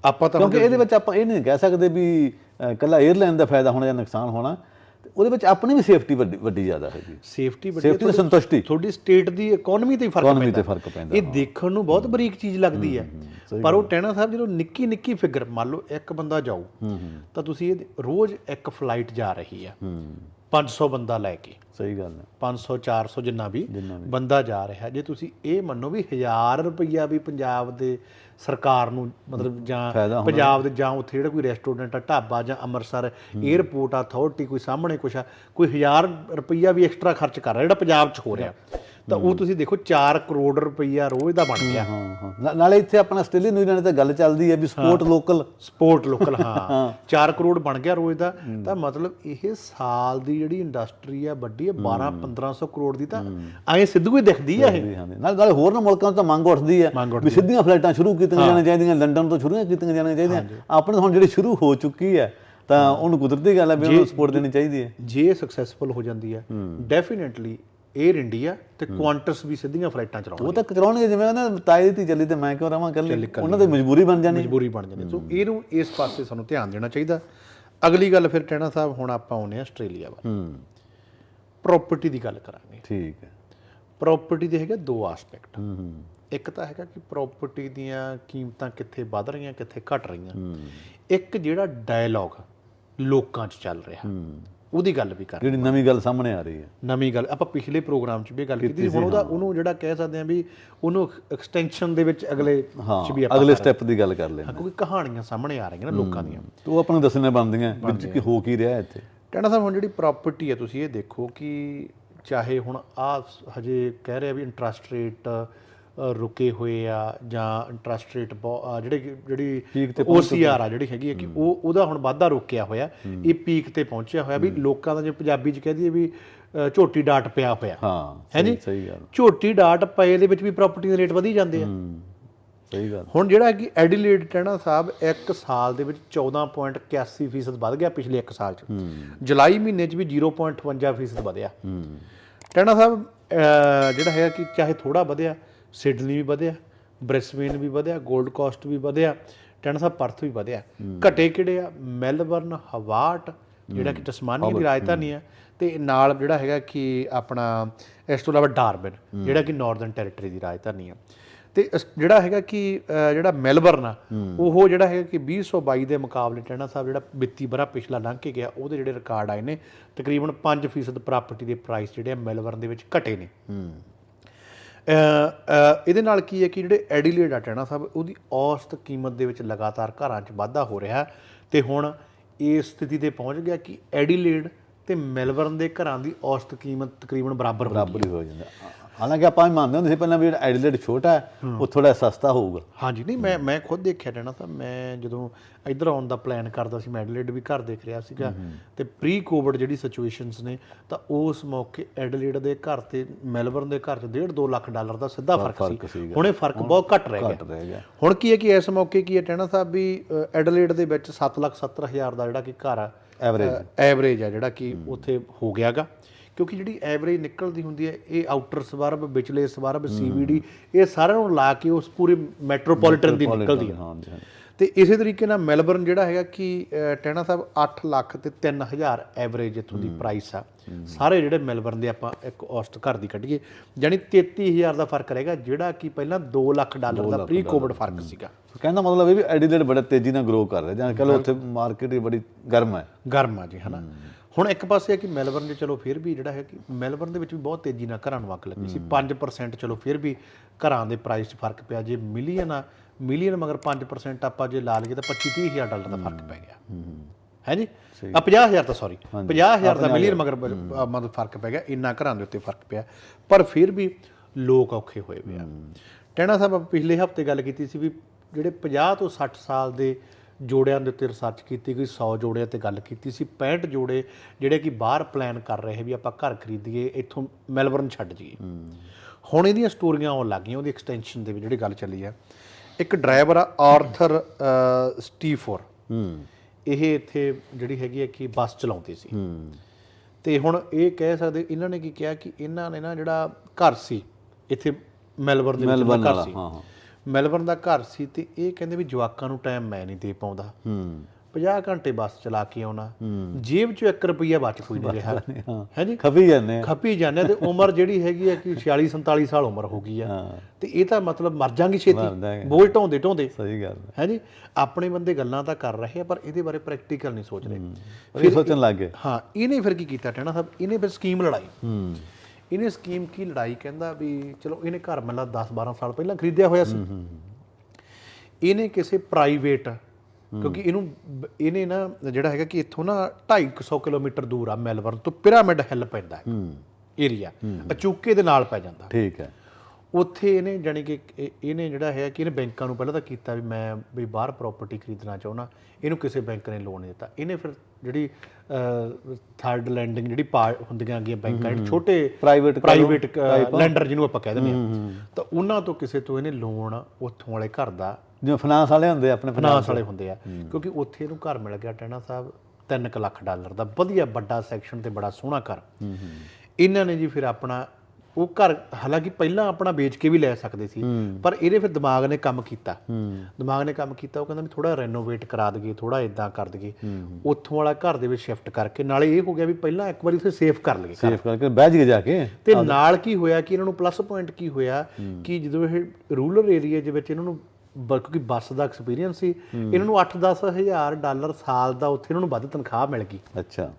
ਆਪਾਂ ਤਾਂ ਕਿਉਂਕਿ ਇਹਦੇ ਵਿੱਚ ਆਪਾਂ ਇਹ ਨਹੀਂ ਕਹਿ ਸਕਦੇ ਵੀ ਕੱਲਾ 에ਅਰਲਾਈਨ ਦਾ ਫਾਇਦਾ ਹੋਣਾ ਜਾਂ ਨੁਕਸਾਨ ਹੋਣਾ। ਤੇ ਉਹਦੇ ਵਿੱਚ ਆਪਣੀ ਵੀ ਸੇਫਟੀ ਵੱਡੀ ਵੱਡੀ ਜ਼ਿਆਦਾ ਹੈਗੀ। ਸੇਫਟੀ ਸੇਫਟੀ ਤੇ ਸੰਤੁਸ਼ਟੀ। ਤੁਹਾਡੀ ਸਟੇਟ ਦੀ ਇਕਨੋਮੀ ਤੇ ਹੀ ਫ਼ਰਕ ਇਕਨੋਮੀ ਪੈਂਦਾ। ਤੇ ਫ਼ਰਕ ਪੈਂਦਾ ਇਹ ਦੇਖਣ ਨੂੰ ਬਹੁਤ ਬਰੀਕ ਚੀਜ਼ ਲੱਗਦੀ ਹੈ। ਪਰ ਉਹ ਟੈਣਾ ਸਾਹਿਬ ਜਦੋਂ ਨਿੱਕੀ ਨਿੱਕੀ ਫਿਗਰ ਮੰਨ ਲਓ ਇੱਕ ਬੰਦਾ ਜਾਊ ਤਾਂ ਤੁਸੀਂ ਇਹ ਰੋਜ਼ ਇੱਕ ਫਲਾਈਟ ਜਾ ਰਹੀ ਹੂੰ। 500 ਬੰਦਾ ਲੈ ਕੇ। ਸਹੀ ਗੱਲ ਹੈ। 500 400 ਜਿੰਨਾ ਵੀ ਬੰਦਾ ਜਾ ਰਿਹਾ। ਜੇ ਤੁਸੀਂ ਇਹ ਮੰਨੋ ਵੀ 1000 ਰੁਪਈਆ ਵੀ ਪੰਜਾਬ ਦੇ ਸਰਕਾਰ ਨੂੰ ਮਤਲਬ ਜਾਂ ਪੰਜਾਬ ਦੇ ਜਾਂ ਉੱਥੇ ਜਿਹੜਾ ਕੋਈ ਰੈਸਟੋਰੈਂਟ ਆ ਢਾਬਾ ਜਾਂ ਅੰਮ੍ਰਿਤਸਰ 에ਅਰਪੋਰਟ ਅਥਾਰਟੀ ਕੋਈ ਸਾਹਮਣੇ ਕੁਛ ਆ ਕੋਈ 1000 ਰੁਪਈਆ ਵੀ ਐਕਸਟਰਾ ਖਰਚ ਕਰ ਰਿਹਾ ਜਿਹੜਾ ਪੰਜਾਬ 'ਚ ਹੋ ਰਿਹਾ। ਤਾਂ ਉਹ ਤੁਸੀਂ ਦੇਖੋ 4 ਕਰੋੜ ਰੁਪਈਆ ਰੋਜ਼ ਦਾ ਬਣ ਗਿਆ। ਹਾਂ ਹਾਂ ਨਾਲੇ ਇੱਥੇ ਆਪਣਾ ਆਸਟ੍ਰੇਲੀਆ ਨਿਊਜ਼ੀਲੈਂਡ ਤੇ ਗੱਲ ਚੱਲਦੀ ਹੈ ਵੀ ਸਪੋਰਟ ਲੋਕਲ ਸਪੋਰਟ ਲੋਕਲ ਹਾਂ। 4 [LAUGHS] ਕਰੋੜ ਬਣ ਗਿਆ ਰੋਜ਼ ਦਾ। ਤਾਂ ਮਤਲਬ ਇਹ ਸਾਲ ਦੀ ਜਿਹੜੀ ਇੰਡਸਟਰੀ ਆ ਵੱਡੀ ਆ 12 1500 ਕਰੋੜ ਦੀ ਤਾਂ ਐ ਸਿੱਧੂ ਹੀ ਦਿਖਦੀ ਆ ਇਹ। ਹਾਂ ਨਾਲ ਨਾਲੇ ਹੋਰ ਨਾ ਮੁਲਕਾਂ ਤਾਂ ਮੰਗ ਉੱਠਦੀ ਹੈ ਵੀ ਸਿੱਧੀਆਂ ਫਲਾਈਟਾਂ ਸ਼ੁਰੂ ਕੀਤੀਆਂ ਜਾਣੀਆਂ ਚਾਹੀਦੀਆਂ ਲੰਡਨ ਤੋਂ ਸ਼ੁਰੂ ਕੀਤੀਆਂ ਜਾਣੀਆਂ ਚਾਹੀਦੀਆਂ। ਆਪਣੇ ਹੁਣ ਜਿਹੜੀ ਸ਼ੁਰੂ ਹੋ ਚੁੱਕੀ ਹੈ ਤਾਂ ਉਹਨੂੰ ਕੁਦਰਤੀ ਗੱਲ ਹੈ ਵੀ ਉਹਨੂੰ ਸਪੋਰਟ ਦੇਣੀ ਚਾਹੀਦੀ ਹੈ ਜੇ ਸਕਸੈਸਫੁਲ ਹੋ ਜਾਂਦੀ ਆ ਡੈਫੀਨਿਟਲੀ 에ਅਰ ਇੰਡੀਆ ਤੇ ਕੁਆਂਟਸ ਵੀ ਸਿੱਧੀਆਂ ਫਲਾਈਟਾਂ ਚਲਾਉਣ ਉਹ ਤਾਂ ਕਰਾਉਣਗੇ ਜਿਵੇਂ ਨਾ ਤਾਈ ਦੀ ਚੱਲੀ ਤੇ ਮੈਂ ਕਿਉਂ ਰਵਾਂ ਕੱਲੀ? ਉਹਨਾਂ ਦੀ ਮਜਬੂਰੀ ਬਣ ਜਾਣੀ। ਮਜਬੂਰੀ ਬਣ ਜਾਂਦੀ ਸੋ ਇਹਨੂੰ ਇਸ ਪਾਸੇ ਸਾਨੂੰ ਧਿਆਨ ਦੇਣਾ ਚਾਹੀਦਾ। ਅਗਲੀ ਗੱਲ ਫਿਰ ਟੈਣਾ ਸਾਹਿਬ ਹੁਣ ਆਪਾਂ ਆਉਨੇ ਆ ਆਸਟ੍ਰੇਲੀਆ ਵੱਲ। ਹੂੰ। ਪ੍ਰਾਪਰਟੀ ਦੀ ਗੱਲ ਕਰਾਂਗੇ। ਠੀਕ ਹੈ। ਪ੍ਰਾਪਰਟੀ ਦੇ ਹੈਗੇ ਦੋ ਆਸਪੈਕਟ ਹੂੰ ਹੂੰ। ਇੱਕ ਤਾਂ ਹੈਗਾ ਕਿ ਪ੍ਰਾਪਰਟੀ ਦੀਆਂ ਕੀਮਤਾਂ ਕਿੱਥੇ ਵੱਧ ਰਹੀਆਂ ਕਿੱਥੇ ਘਟ ਰਹੀਆਂ। ਹੂੰ। ਇੱਕ ਜਿਹੜਾ ਡਾਇਲੌਗ ਲੋਕਾਂ 'ਚ ਚੱਲ ਰਿਹਾ। ਹੂੰ। ਉਹਦੀ ਗੱਲ ਵੀ ਕਰ ਜਿਹੜੀ ਨਵੀਂ ਗੱਲ ਸਾਹਮਣੇ ਆ ਰਹੀ ਹੈ। ਨਵੀਂ ਗੱਲ। ਆਪਾਂ ਪਿਛਲੇ ਪ੍ਰੋਗਰਾਮ 'ਚ ਵੀ ਇਹ ਗੱਲ ਕੀਤੀ ਸੀ। ਹੁਣ ਉਹਦਾ ਉਹਨੂੰ ਜਿਹੜਾ ਕਹਿ ਸਕਦੇ ਆ ਵੀ ਉਹਨੂੰ ਐਕਸਟੈਂਸ਼ਨ ਦੇ ਵਿੱਚ ਅਗਲੇ 'ਚ ਵੀ ਹਾਂ ਆਪਾਂ ਅਗਲੇ ਸਟੈਪ ਦੀ ਗੱਲ ਕਰ ਲੈਣਾ ਕਿਉਂਕਿ ਕਹਾਣੀਆਂ ਸਾਹਮਣੇ ਆ ਰਹੀਆਂ ਨਾ ਲੋਕਾਂ ਦੀਆਂ। ਤੇ ਉਹ ਆਪਾਂ ਨੂੰ ਦੱਸਣੇ ਬਣਦੀਆਂ ਵੀ ਕਿ ਹੋ ਕੀ ਰਿਹਾ ਇੱਥੇ? ਟੈਣਾ ਸਾਹਿਬ ਹੁਣ ਜਿਹੜੀ ਪ੍ਰਾਪਰਟੀ ਹੈ ਤੁਸੀਂ ਇਹ ਦੇਖੋ ਕਿ ਚਾਹੇ ਹੁਣ ਆ ਹਜੇ ਕਹਿ ਰਿਹਾ ਵੀ ਇੰਟਰਸਟ ਰੇਟ ਰੁਕੇ ਹੋਏ ਆ ਜਾਂ ਇੰਟਰਸਟ ਰੇਟ ਜਿਹੜੇ ਜਿਹੜੀ OCR ਆ ਜਿਹੜੀ ਹੈਗੀ ਹੈ ਕਿ ਉਹ ਉਹਦਾ ਹੁਣ ਵਾਧਾ ਰੁਕਿਆ ਹੋਇਆ। ਇਹ ਪੀਕ ਤੇ ਪਹੁੰਚਿਆ ਹੋਇਆ ਵੀ ਲੋਕਾਂ ਦਾ ਜੇ ਪੰਜਾਬੀ ਚ ਕਹਿ ਦਈਏ ਵੀ ਝੋਟੀ ਡਾਟ ਪਿਆ ਹੋਇਆ। ਹਾਂ ਹੈ ਜੀ? ਸਹੀ- ਗੱਲ। ਝੋਟੀ ਡਾਟ ਪਏ ਦੇ ਵਿੱਚ ਵੀ ਪ੍ਰਾਪਰਟੀ ਦੇ ਰੇਟ ਵਧੀ ਜਾਂਦੇ ਆ। ਸਹੀ ਗੱਲ। ਹੁਣ ਜਿਹੜਾ ਕਿ ਐਡੀਲੇਡ ਟੈਣਾ ਸਾਹਿਬ ਇੱਕ ਸਾਲ ਦੇ ਵਿੱਚ 14.81% ਵੱਧ ਗਿਆ ਪਿਛਲੇ 1 ਸਾਲ ਚ। ਜੁਲਾਈ ਮਹੀਨੇ ਚ ਵੀ 0.58% ਵਧਿਆ। ਟੈਣਾ ਸਾਹਿਬ ਜਿਹੜਾ ਹੈਗਾ ਕਿ ਚਾਹੇ ਥੋੜਾ ਵਧਿਆ ਸਿਡਨੀ ਵੀ ਵਧਿਆ ਬ੍ਰਿਸਬੇਨ ਵੀ ਵਧਿਆ 골ਡ ਕੋਸਟ ਵੀ ਵਧਿਆ ਟੈਣਾ ਸਾਹਿਬ ਪਰਥ ਵੀ ਵਧਿਆ। ਘਟੇ ਕਿਹੜੇ ਆ? ਮੈਲਬਰਨ ਹਵਾਟ ਜਿਹੜਾ ਕਿ ਟਸਮਾਨੀਆ ਦੀ ਰਾਜਧਾਨੀ ਆ ਤੇ ਨਾਲ ਜਿਹੜਾ ਹੈਗਾ ਕਿ ਆਪਣਾ ਇਸ ਤੋਂ ਇਲਾਵਾ ਡਾਰਬਨ ਜਿਹੜਾ ਕਿ ਨਾਰਥਰਨ ਟੈਰੀਟਰੀ ਦੀ ਰਾਜਧਾਨੀ ਆ। ਤੇ ਜਿਹੜਾ ਹੈਗਾ ਕਿ ਜਿਹੜਾ ਮੈਲਬਰਨ ਆ ਉਹ ਜਿਹੜਾ ਹੈਗਾ ਕਿ 2022 ਦੇ ਮੁਕਾਬਲੇ ਟੈਣਾ ਸਾਹਿਬ ਜਿਹੜਾ ਵਿੱਤੀ ਬਰਾ ਪਿਛਲਾ ਲੰਘ ਕੇ ਗਿਆ ਉਹਦੇ ਜਿਹੜੇ ਰਿਕਾਰਡ ਆਏ ਨੇ ਤਕਰੀਬਨ 5% ਪ੍ਰਾਪਰਟੀ ਦੇ ਪ੍ਰਾਈਸ ਜਿਹੜੇ ਆ ਮੈਲਬਰਨ ਦੇ ਵਿੱਚ ਘਟੇ ਨੇ। ਇਹਦੇ ਨਾਲ ਕੀ ਹੈ ਕਿ ਜਿਹੜੇ ਐਡੀਲੇਡ ਆ ਟੈਣਾ ਸਾਹਿਬ ਉਹਦੀ ਔਸਤ ਕੀਮਤ ਦੇ ਵਿੱਚ ਲਗਾਤਾਰ ਘਰਾਂ 'ਚ ਵਾਧਾ ਹੋ ਰਿਹਾ ਤੇ ਹੁਣ ਇਸ ਸਥਿਤੀ ਤੇ ਪਹੁੰਚ ਗਿਆ ਕਿ ਐਡੀਲੇਡ ਤੇ ਮੈਲਬਰਨ ਦੇ ਘਰਾਂ ਦੀ ਔਸਤ ਕੀਮਤ ਤਕਰੀਬਨ ਬਰਾਬਰ ਬਰਾਬਰ ਹੀ ਹੋ ਜਾਂਦਾ। ਹਾਲਾਂਕਿ ਆਪਾਂ ਇਹ ਮੰਨਦੇ ਹੁੰਦੇ ਸੀ ਪਹਿਲਾਂ ਵੀ ਜਿਹੜਾ ਐਡੀਲੇਡ ਛੋਟਾ ਹੈ ਉਹ ਥੋੜਾ ਸਸਤਾ ਹੋਊਗਾ। ਹਾਂਜੀ ਨਹੀਂ ਮੈਂ ਮੈਂ ਖੁਦ ਦੇਖਿਆ ਟੈਣਾ ਸਾਹਿਬ ਮੈਂ ਜਦੋਂ ਇੱਧਰ ਆਉਣ ਦਾ ਪਲਾਨ ਕਰਦਾ ਸੀ ਮੈਂ ਐਡੀਲੇਡ ਵੀ ਘਰ ਦੇਖ ਰਿਹਾ ਸੀਗਾ ਤੇ ਪ੍ਰੀ ਕੋਵਿਡ ਜਿਹੜੀ ਸਿਚੁਏਸ਼ਨਸ ਨੇ ਤਾਂ ਉਸ ਮੌਕੇ ਐਡੀਲੇਡ ਦੇ ਘਰ ਤੇ ਮੈਲਬਰਨ ਦੇ ਘਰ 'ਚ 1.5 2 ਲੱਖ ਡਾਲਰ ਦਾ ਸਿੱਧਾ ਫ਼ਰਕ ਸੀ। ਹੁਣ ਇਹ ਫ਼ਰਕ ਬਹੁਤ ਘਟ ਰਹਿ ਗਿਆ। ਹੁਣ ਕੀ ਹੈ ਕਿ ਇਸ ਮੌਕੇ ਕੀ ਹੈ ਟੈਣਾ ਸਾਹਿਬ ਵੀ ਐਡਲੇਡ ਦੇ ਵਿੱਚ 770000 ਦਾ ਜਿਹੜਾ ਕਿ ਘਰ ਆ ਐਵਰੇਜ ਐਵਰੇਜ ਆ ਜਿਹੜਾ ਕਿ ਉੱਥੇ ਹੋ ਗਿਆਗਾ। ਕਿਉਂਕਿ ਜਿਹੜੀ ਐਵਰੇਜ ਨਿਕਲਦੀ ਹੁੰਦੀ ਹੈ ਇਹ ਆਊਟਰ ਸਵਰਬ ਵਿਚਲੇ ਸਵਰਬ ਸੀਬੀਡੀ ਇਹ ਸਾਰਿਆਂ ਨੂੰ ਲਾ ਕੇ ਉਸ ਪੂਰੇ ਮੈਟਰੋਪੋਲੀਟਨ ਦੀ ਨਿਕਲਦੀ ਹੈ। ਤੇ ਇਸੇ ਤਰੀਕੇ ਨਾਲ ਮੈਲਬਰਨ ਜਿਹੜਾ ਹੈਗਾ ਕਿ ਟੈਣਾ ਸਾਹਿਬ 8 ਲੱਖ ਤੇ 3000 ਐਵਰੇਜ ਇੱਥੋਂ ਦੀ ਪ੍ਰਾਈਸ ਆ। ਸਾਰੇ ਜਿਹੜੇ ਮੈਲਬਰਨ ਦੇ ਆਪਾਂ ਇੱਕ ਔਸਤ ਘਰ ਦੀ ਕੱਢੀਏ ਯਾਨੀ 33000 ਦਾ ਫ਼ਰਕ ਰਹੇਗਾ ਜਿਹੜਾ ਕਿ ਪਹਿਲਾਂ 2 ਲੱਖ ਡਾਲਰ ਦਾ ਪ੍ਰੀ ਕੋਵਿਡ ਫ਼ਰਕ ਸੀਗਾ। ਕਹਿੰਦਾ ਮਤਲਬ ਇਹ ਵੀ ਐਡੀਲੇਡ ਬੜਾ ਤੇਜ਼ੀ ਨਾਲ ਗਰੋ ਕਰ ਰਿਹਾ ਜਾਂ ਕਹ ਉੱਥੇ ਮਾਰਕੀਟ ਹੀ ਬੜੀ ਗਰਮ ਹੈ। ਗਰਮ ਆ ਜੀ ਹਨਾ। ਹੁਣ ਇੱਕ ਪਾਸੇ ਹੈ ਕਿ ਮੈਲਬਰਨ ਦੇ ਚਲੋ ਫਿਰ ਵੀ ਜਿਹੜਾ ਹੈ ਕਿ ਮੈਲਬਰਨ ਦੇ ਵਿੱਚ ਵੀ ਬਹੁਤ ਤੇਜ਼ੀ ਨਾਲ ਘਰਾਂ ਨੂੰ ਅੱਗ ਲੱਗੀ ਸੀ। 5% ਚਲੋ ਫਿਰ ਵੀ ਘਰਾਂ ਦੇ ਪ੍ਰਾਈਸ 'ਚ ਫ਼ਰਕ ਪਿਆ। ਜੇ ਮਿਲੀਅਨ ਆ ਮਿਲੀਅਨ ਮਗਰ 5% ਆਪਾਂ ਜੇ ਲਾ ਲਈਏ ਤਾਂ 25 30000 ਡਾਲਰ ਦਾ ਫ਼ਰਕ ਪੈ ਗਿਆ। ਹੈ। ਜੀ? ਆ 50000 ਤਾਂ ਸੌਰੀ 50000 ਦਾ ਮਿਲੀਅਨ ਮਗਰ ਮਤਲਬ ਫ਼ਰਕ ਪੈ ਗਿਆ। ਇੰਨਾ ਘਰਾਂ ਦੇ ਉੱਤੇ ਫ਼ਰਕ ਪਿਆ। ਪਰ ਫਿਰ ਵੀ ਲੋਕ ਔਖੇ ਹੋਏ ਹੋਏ ਆ। ਟੈਣਾ ਸਾਹਿਬ ਆਪਾਂ ਪਿਛਲੇ ਹਫ਼ਤੇ ਗੱਲ ਕੀਤੀ ਸੀ ਵੀ ਜਿਹੜੇ 50 ਤੋਂ 60 ਸਾਲ ਦੇ ਜੋੜਿਆਂ ਦੇ ਉੱਤੇ ਰਿਸਰਚ ਕੀਤੀ ਗਈ 100 ਜੋੜਿਆਂ ਤੇ ਗੱਲ ਕੀਤੀ ਸੀ 65 ਜੋੜੇ ਜਿਹੜੇ ਕਿ ਬਾਹਰ ਪਲਾਨ ਕਰ ਰਹੇ ਵੀ ਆਪਾਂ ਘਰ ਖਰੀਦੀਏ ਇੱਥੋਂ ਮੈਲਬਰਨ ਛੱਡ ਜਾਈਏ। ਹੁਣ ਇਹਦੀਆਂ ਸਟੋਰੀਆਂ ਆਉਣ ਲੱਗ ਗਈਆਂ ਉਹਦੀ ਐਕਸਟੈਂਸ਼ਨ ਦੇ ਵਿੱਚ ਜਿਹੜੀ ਗੱਲ ਚੱਲੀ ਆ। ਇੱਕ ਡਰਾਈਵਰ ਆ ਆਰਥਰ ਸਟੀਫੋਰ। ਇਹ ਇੱਥੇ ਜਿਹੜੀ ਹੈਗੀ ਹੈ ਕਿ ਬੱਸ ਚਲਾਉਂਦੇ ਸੀ। ਤੇ ਹੁਣ ਇਹ ਕਹਿ ਸਕਦੇ ਇਹਨਾਂ ਨੇ ਕੀ ਕਿਹਾ ਕਿ ਇਹਨਾਂ ਨੇ ਨਾ ਜਿਹੜਾ ਘਰ ਸੀ ਇੱਥੇ ਮੈਲਬਰਨ ਦੇ ਵਿੱਚ ਘਰ ਸੀ ਹਾਂ ਹਾਂ। ਮੈਲਬਰਨ ਦਾ ਘਰ ਸੀ ਤੇ ਇਹ ਕਹਿੰਦੇ ਵੀ ਜਵਾਕਾਂ ਨੂੰ ਟਾਈਮ ਮੈਂ ਨਹੀਂ ਦੇ ਪਾਉਂਦਾ। ਹੂੰ। 50 ਘੰਟੇ ਬੱਸ ਚਲਾ ਕੇ ਆਉਣਾ। ਜੇਬ 'ਚ 1 ਰੁਪਈਆ ਬਚ ਕੋਈ ਨਹੀਂ ਰਿਹਾ। ਹਾਂ। ਜੀ? ਖਪੀ ਜਾਂਦੇ ਆ। ਖੱਪੀ ਜਾਂਦੇ ਆ ਤੇ ਉਮਰ ਜਿਹੜੀ ਹੈਗੀ ਹੈ ਕਿ 46 47 ਸਾਲ ਉਮਰ ਹੋ ਗਈ ਆ। ਤੇ ਇਹ ਤਾਂ ਮਤਲਬ ਮਰ ਜਾਾਂਗੇ ਛੇਤੀ। ਬੋਝ ਢੋਂਦੇ ਢੋਂਦੇ। ਸਹੀ ਗੱਲ ਹੈ ਜੀ? ਆਪਣੇ ਬੰਦੇ ਗੱਲਾਂ ਤਾਂ ਕਰ ਰਹੇ ਆ ਪਰ ਇਹਦੇ ਬਾਰੇ ਪ੍ਰੈਕਟੀਕਲ ਨਹੀਂ ਸੋਚ ਰਹੇ ਇਹ ਸੋਚਣ ਲੱਗ ਗਏ। ਹਾਂ ਇਹਨੇ ਫਿਰ ਕੀ ਕੀਤਾ ਟੈਣਾ ਸਾਹਿਬ? ਇਹਨੇ ਫਿਰ ਸਕੀਮ ਲੜਾਈ। ਹੂੰ। ਇਹਨੇ ਸਕੀਮ ਕੀ ਲੜਾਈ ਕਹਿੰਦਾ ਵੀ ਚਲੋ ਇਹਨੇ ਘਰ ਮੱਲਾ 10 12 ਸਾਲ ਪਹਿਲਾਂ ਖਰੀਦਿਆ ਹੋਇਆ ਸੀ। ਇਹਨੇ ਕਿਸੇ ਪ੍ਰਾਈਵੇਟ ਕਿਉਂਕਿ ਇਹਨੂੰ ਇਹਨੇ ਨਾ ਜਿਹੜਾ ਹੈਗਾ ਕਿ ਇੱਥੋਂ ਨਾ 250 ਕਿਲੋਮੀਟਰ ਦੂਰ ਆ ਮੈਲਬਰਨ ਤੋਂ ਪਿਰਾਮਿਡ ਹਿੱਲ ਪੈਂਦਾ ਹੂੰ। ਏਰੀਆ ਅਚੂਕੇ ਦੇ ਨਾਲ ਪੈ ਜਾਂਦਾ। ਠੀਕ ਹੈ। ਉੱਥੇ ਇਹਨੇ ਜਾਣੀ ਕਿ ਇਹ- ਇਹਨੇ ਜਿਹੜਾ ਹੈ ਕਿ ਇਹਨੇ ਬੈਂਕਾਂ ਨੂੰ ਪਹਿਲਾਂ ਤਾਂ ਕੀਤਾ ਵੀ ਮੈਂ ਵੀ ਬਾਹਰ ਪ੍ਰਾਪਰਟੀ ਖਰੀਦਣਾ ਚਾਹੁੰਦਾ ਇਹਨੂੰ ਕਿਸੇ ਬੈਂਕ ਨੇ ਲੋਨ ਨਹੀਂ ਦਿੱਤਾ। ਇਹਨੇ ਫਿਰ ਜਿਹੜੀ ਥਰਡ ਲੈਂਡਿੰਗ ਜਿਹੜੀ ਪਾ ਹੁੰਦੀਆਂ ਗਈਆਂ ਬੈਂਕਾਂ ਜਿਹੜੇ ਛੋਟੇ Private ਪ੍ਰਾਈਵੇਟ ਲੈਂਡਰ ਜਿਹਨੂੰ ਆਪਾਂ ਕਹਿ ਦਿੰਦੇ ਆ ਤਾਂ ਉਹਨਾਂ ਤੋਂ ਕਿਸੇ ਤੋਂ ਇਹਨੇ ਲੋਨ ਉੱਥੋਂ ਵਾਲੇ ਘਰ ਦਾ ਜਿਵੇਂ ਫਾਈਨਾਂਸ ਵਾਲੇ ਹੁੰਦੇ ਆ ਆਪਣੇ ਫਾਈਨਾਂਸ ਵਾਲੇ। ਹੁੰਦੇ ਆ। ਕਿਉਂਕਿ ਉੱਥੇ ਇਹਨੂੰ ਘਰ ਮਿਲ ਗਿਆ ਟੈਣਾ ਸਾਹਿਬ 3 ਲੱਖ ਡਾਲਰ ਦਾ। ਵਧੀਆ ਵੱਡਾ ਸੈਕਸ਼ਨ ਤੇ ਬੜਾ ਸੋਹਣਾ ਘਰ। ਇਹਨਾਂ ਨੇ ਜੀ ਫਿਰ ਆਪਣਾ ਉਹ ਘਰ ਹਾਲਾਂਕਿ ਪਹਿਲਾਂ ਆਪਣਾ ਵੇਚ ਕੇ ਵੀ ਲੈ ਸਕਦੇ ਸੀ ਪਰ ਇਹਦੇ ਫਿਰ ਦਿਮਾਗ ਨੇ ਕੰਮ ਕੀਤਾ। ਦਿਮਾਗ ਨੇ ਕੰਮ ਕੀਤਾ ਉਹ ਕਹਿੰਦਾ ਵੀ ਥੋੜਾ ਰੈਨੋਵੇਟ ਕਰਾ ਦਈਏ ਥੋੜਾ ਇਦਾਂ ਕਰ ਦਈਏ। ਉੱਥੋਂ ਵਾਲਾ ਘਰ ਦੇ ਵਿੱਚ ਸ਼ਿਫਟ ਕਰਕੇ ਨਾਲੇ ਇਹ ਹੋ ਗਿਆ ਵੀ ਪਹਿਲਾਂ ਇੱਕ ਵਾਰੀ ਉੱਥੇ ਸੇਫ ਕਰ ਲਈਏ ਸੇਫ ਕਰਕੇ ਬਹਿ ਜੀ ਜਾ ਕੇ। ਤੇ ਨਾਲ ਕੀ ਹੋਇਆ ਕਿ ਇਹਨਾਂ ਨੂੰ ਪਲੱਸ ਪੁਆਇੰਟ ਕੀ ਹੋਇਆ ਕਿ ਜਦੋਂ ਇਹ ਰੂਰਲ ਏਰੀਆ ਦੇ ਵਿੱਚ ਇਹਨਾਂ ਨੂੰ ਕਿਉਂਕਿ ਬੱਸ ਦਾ ਐਕਸਪੀਰੀਅੰਸ ਸੀ ਇਹਨਾਂ ਨੂੰ 8-10 ਹਜ਼ਾਰ ਡਾਲਰ ਸਾਲ ਦਾ ਉੱਥੇ ਇਹਨਾਂ ਨੂੰ ਵੱਧ ਤਨਖਾਹ ਮਿਲ ਗਈ। ਅੱਛਾ।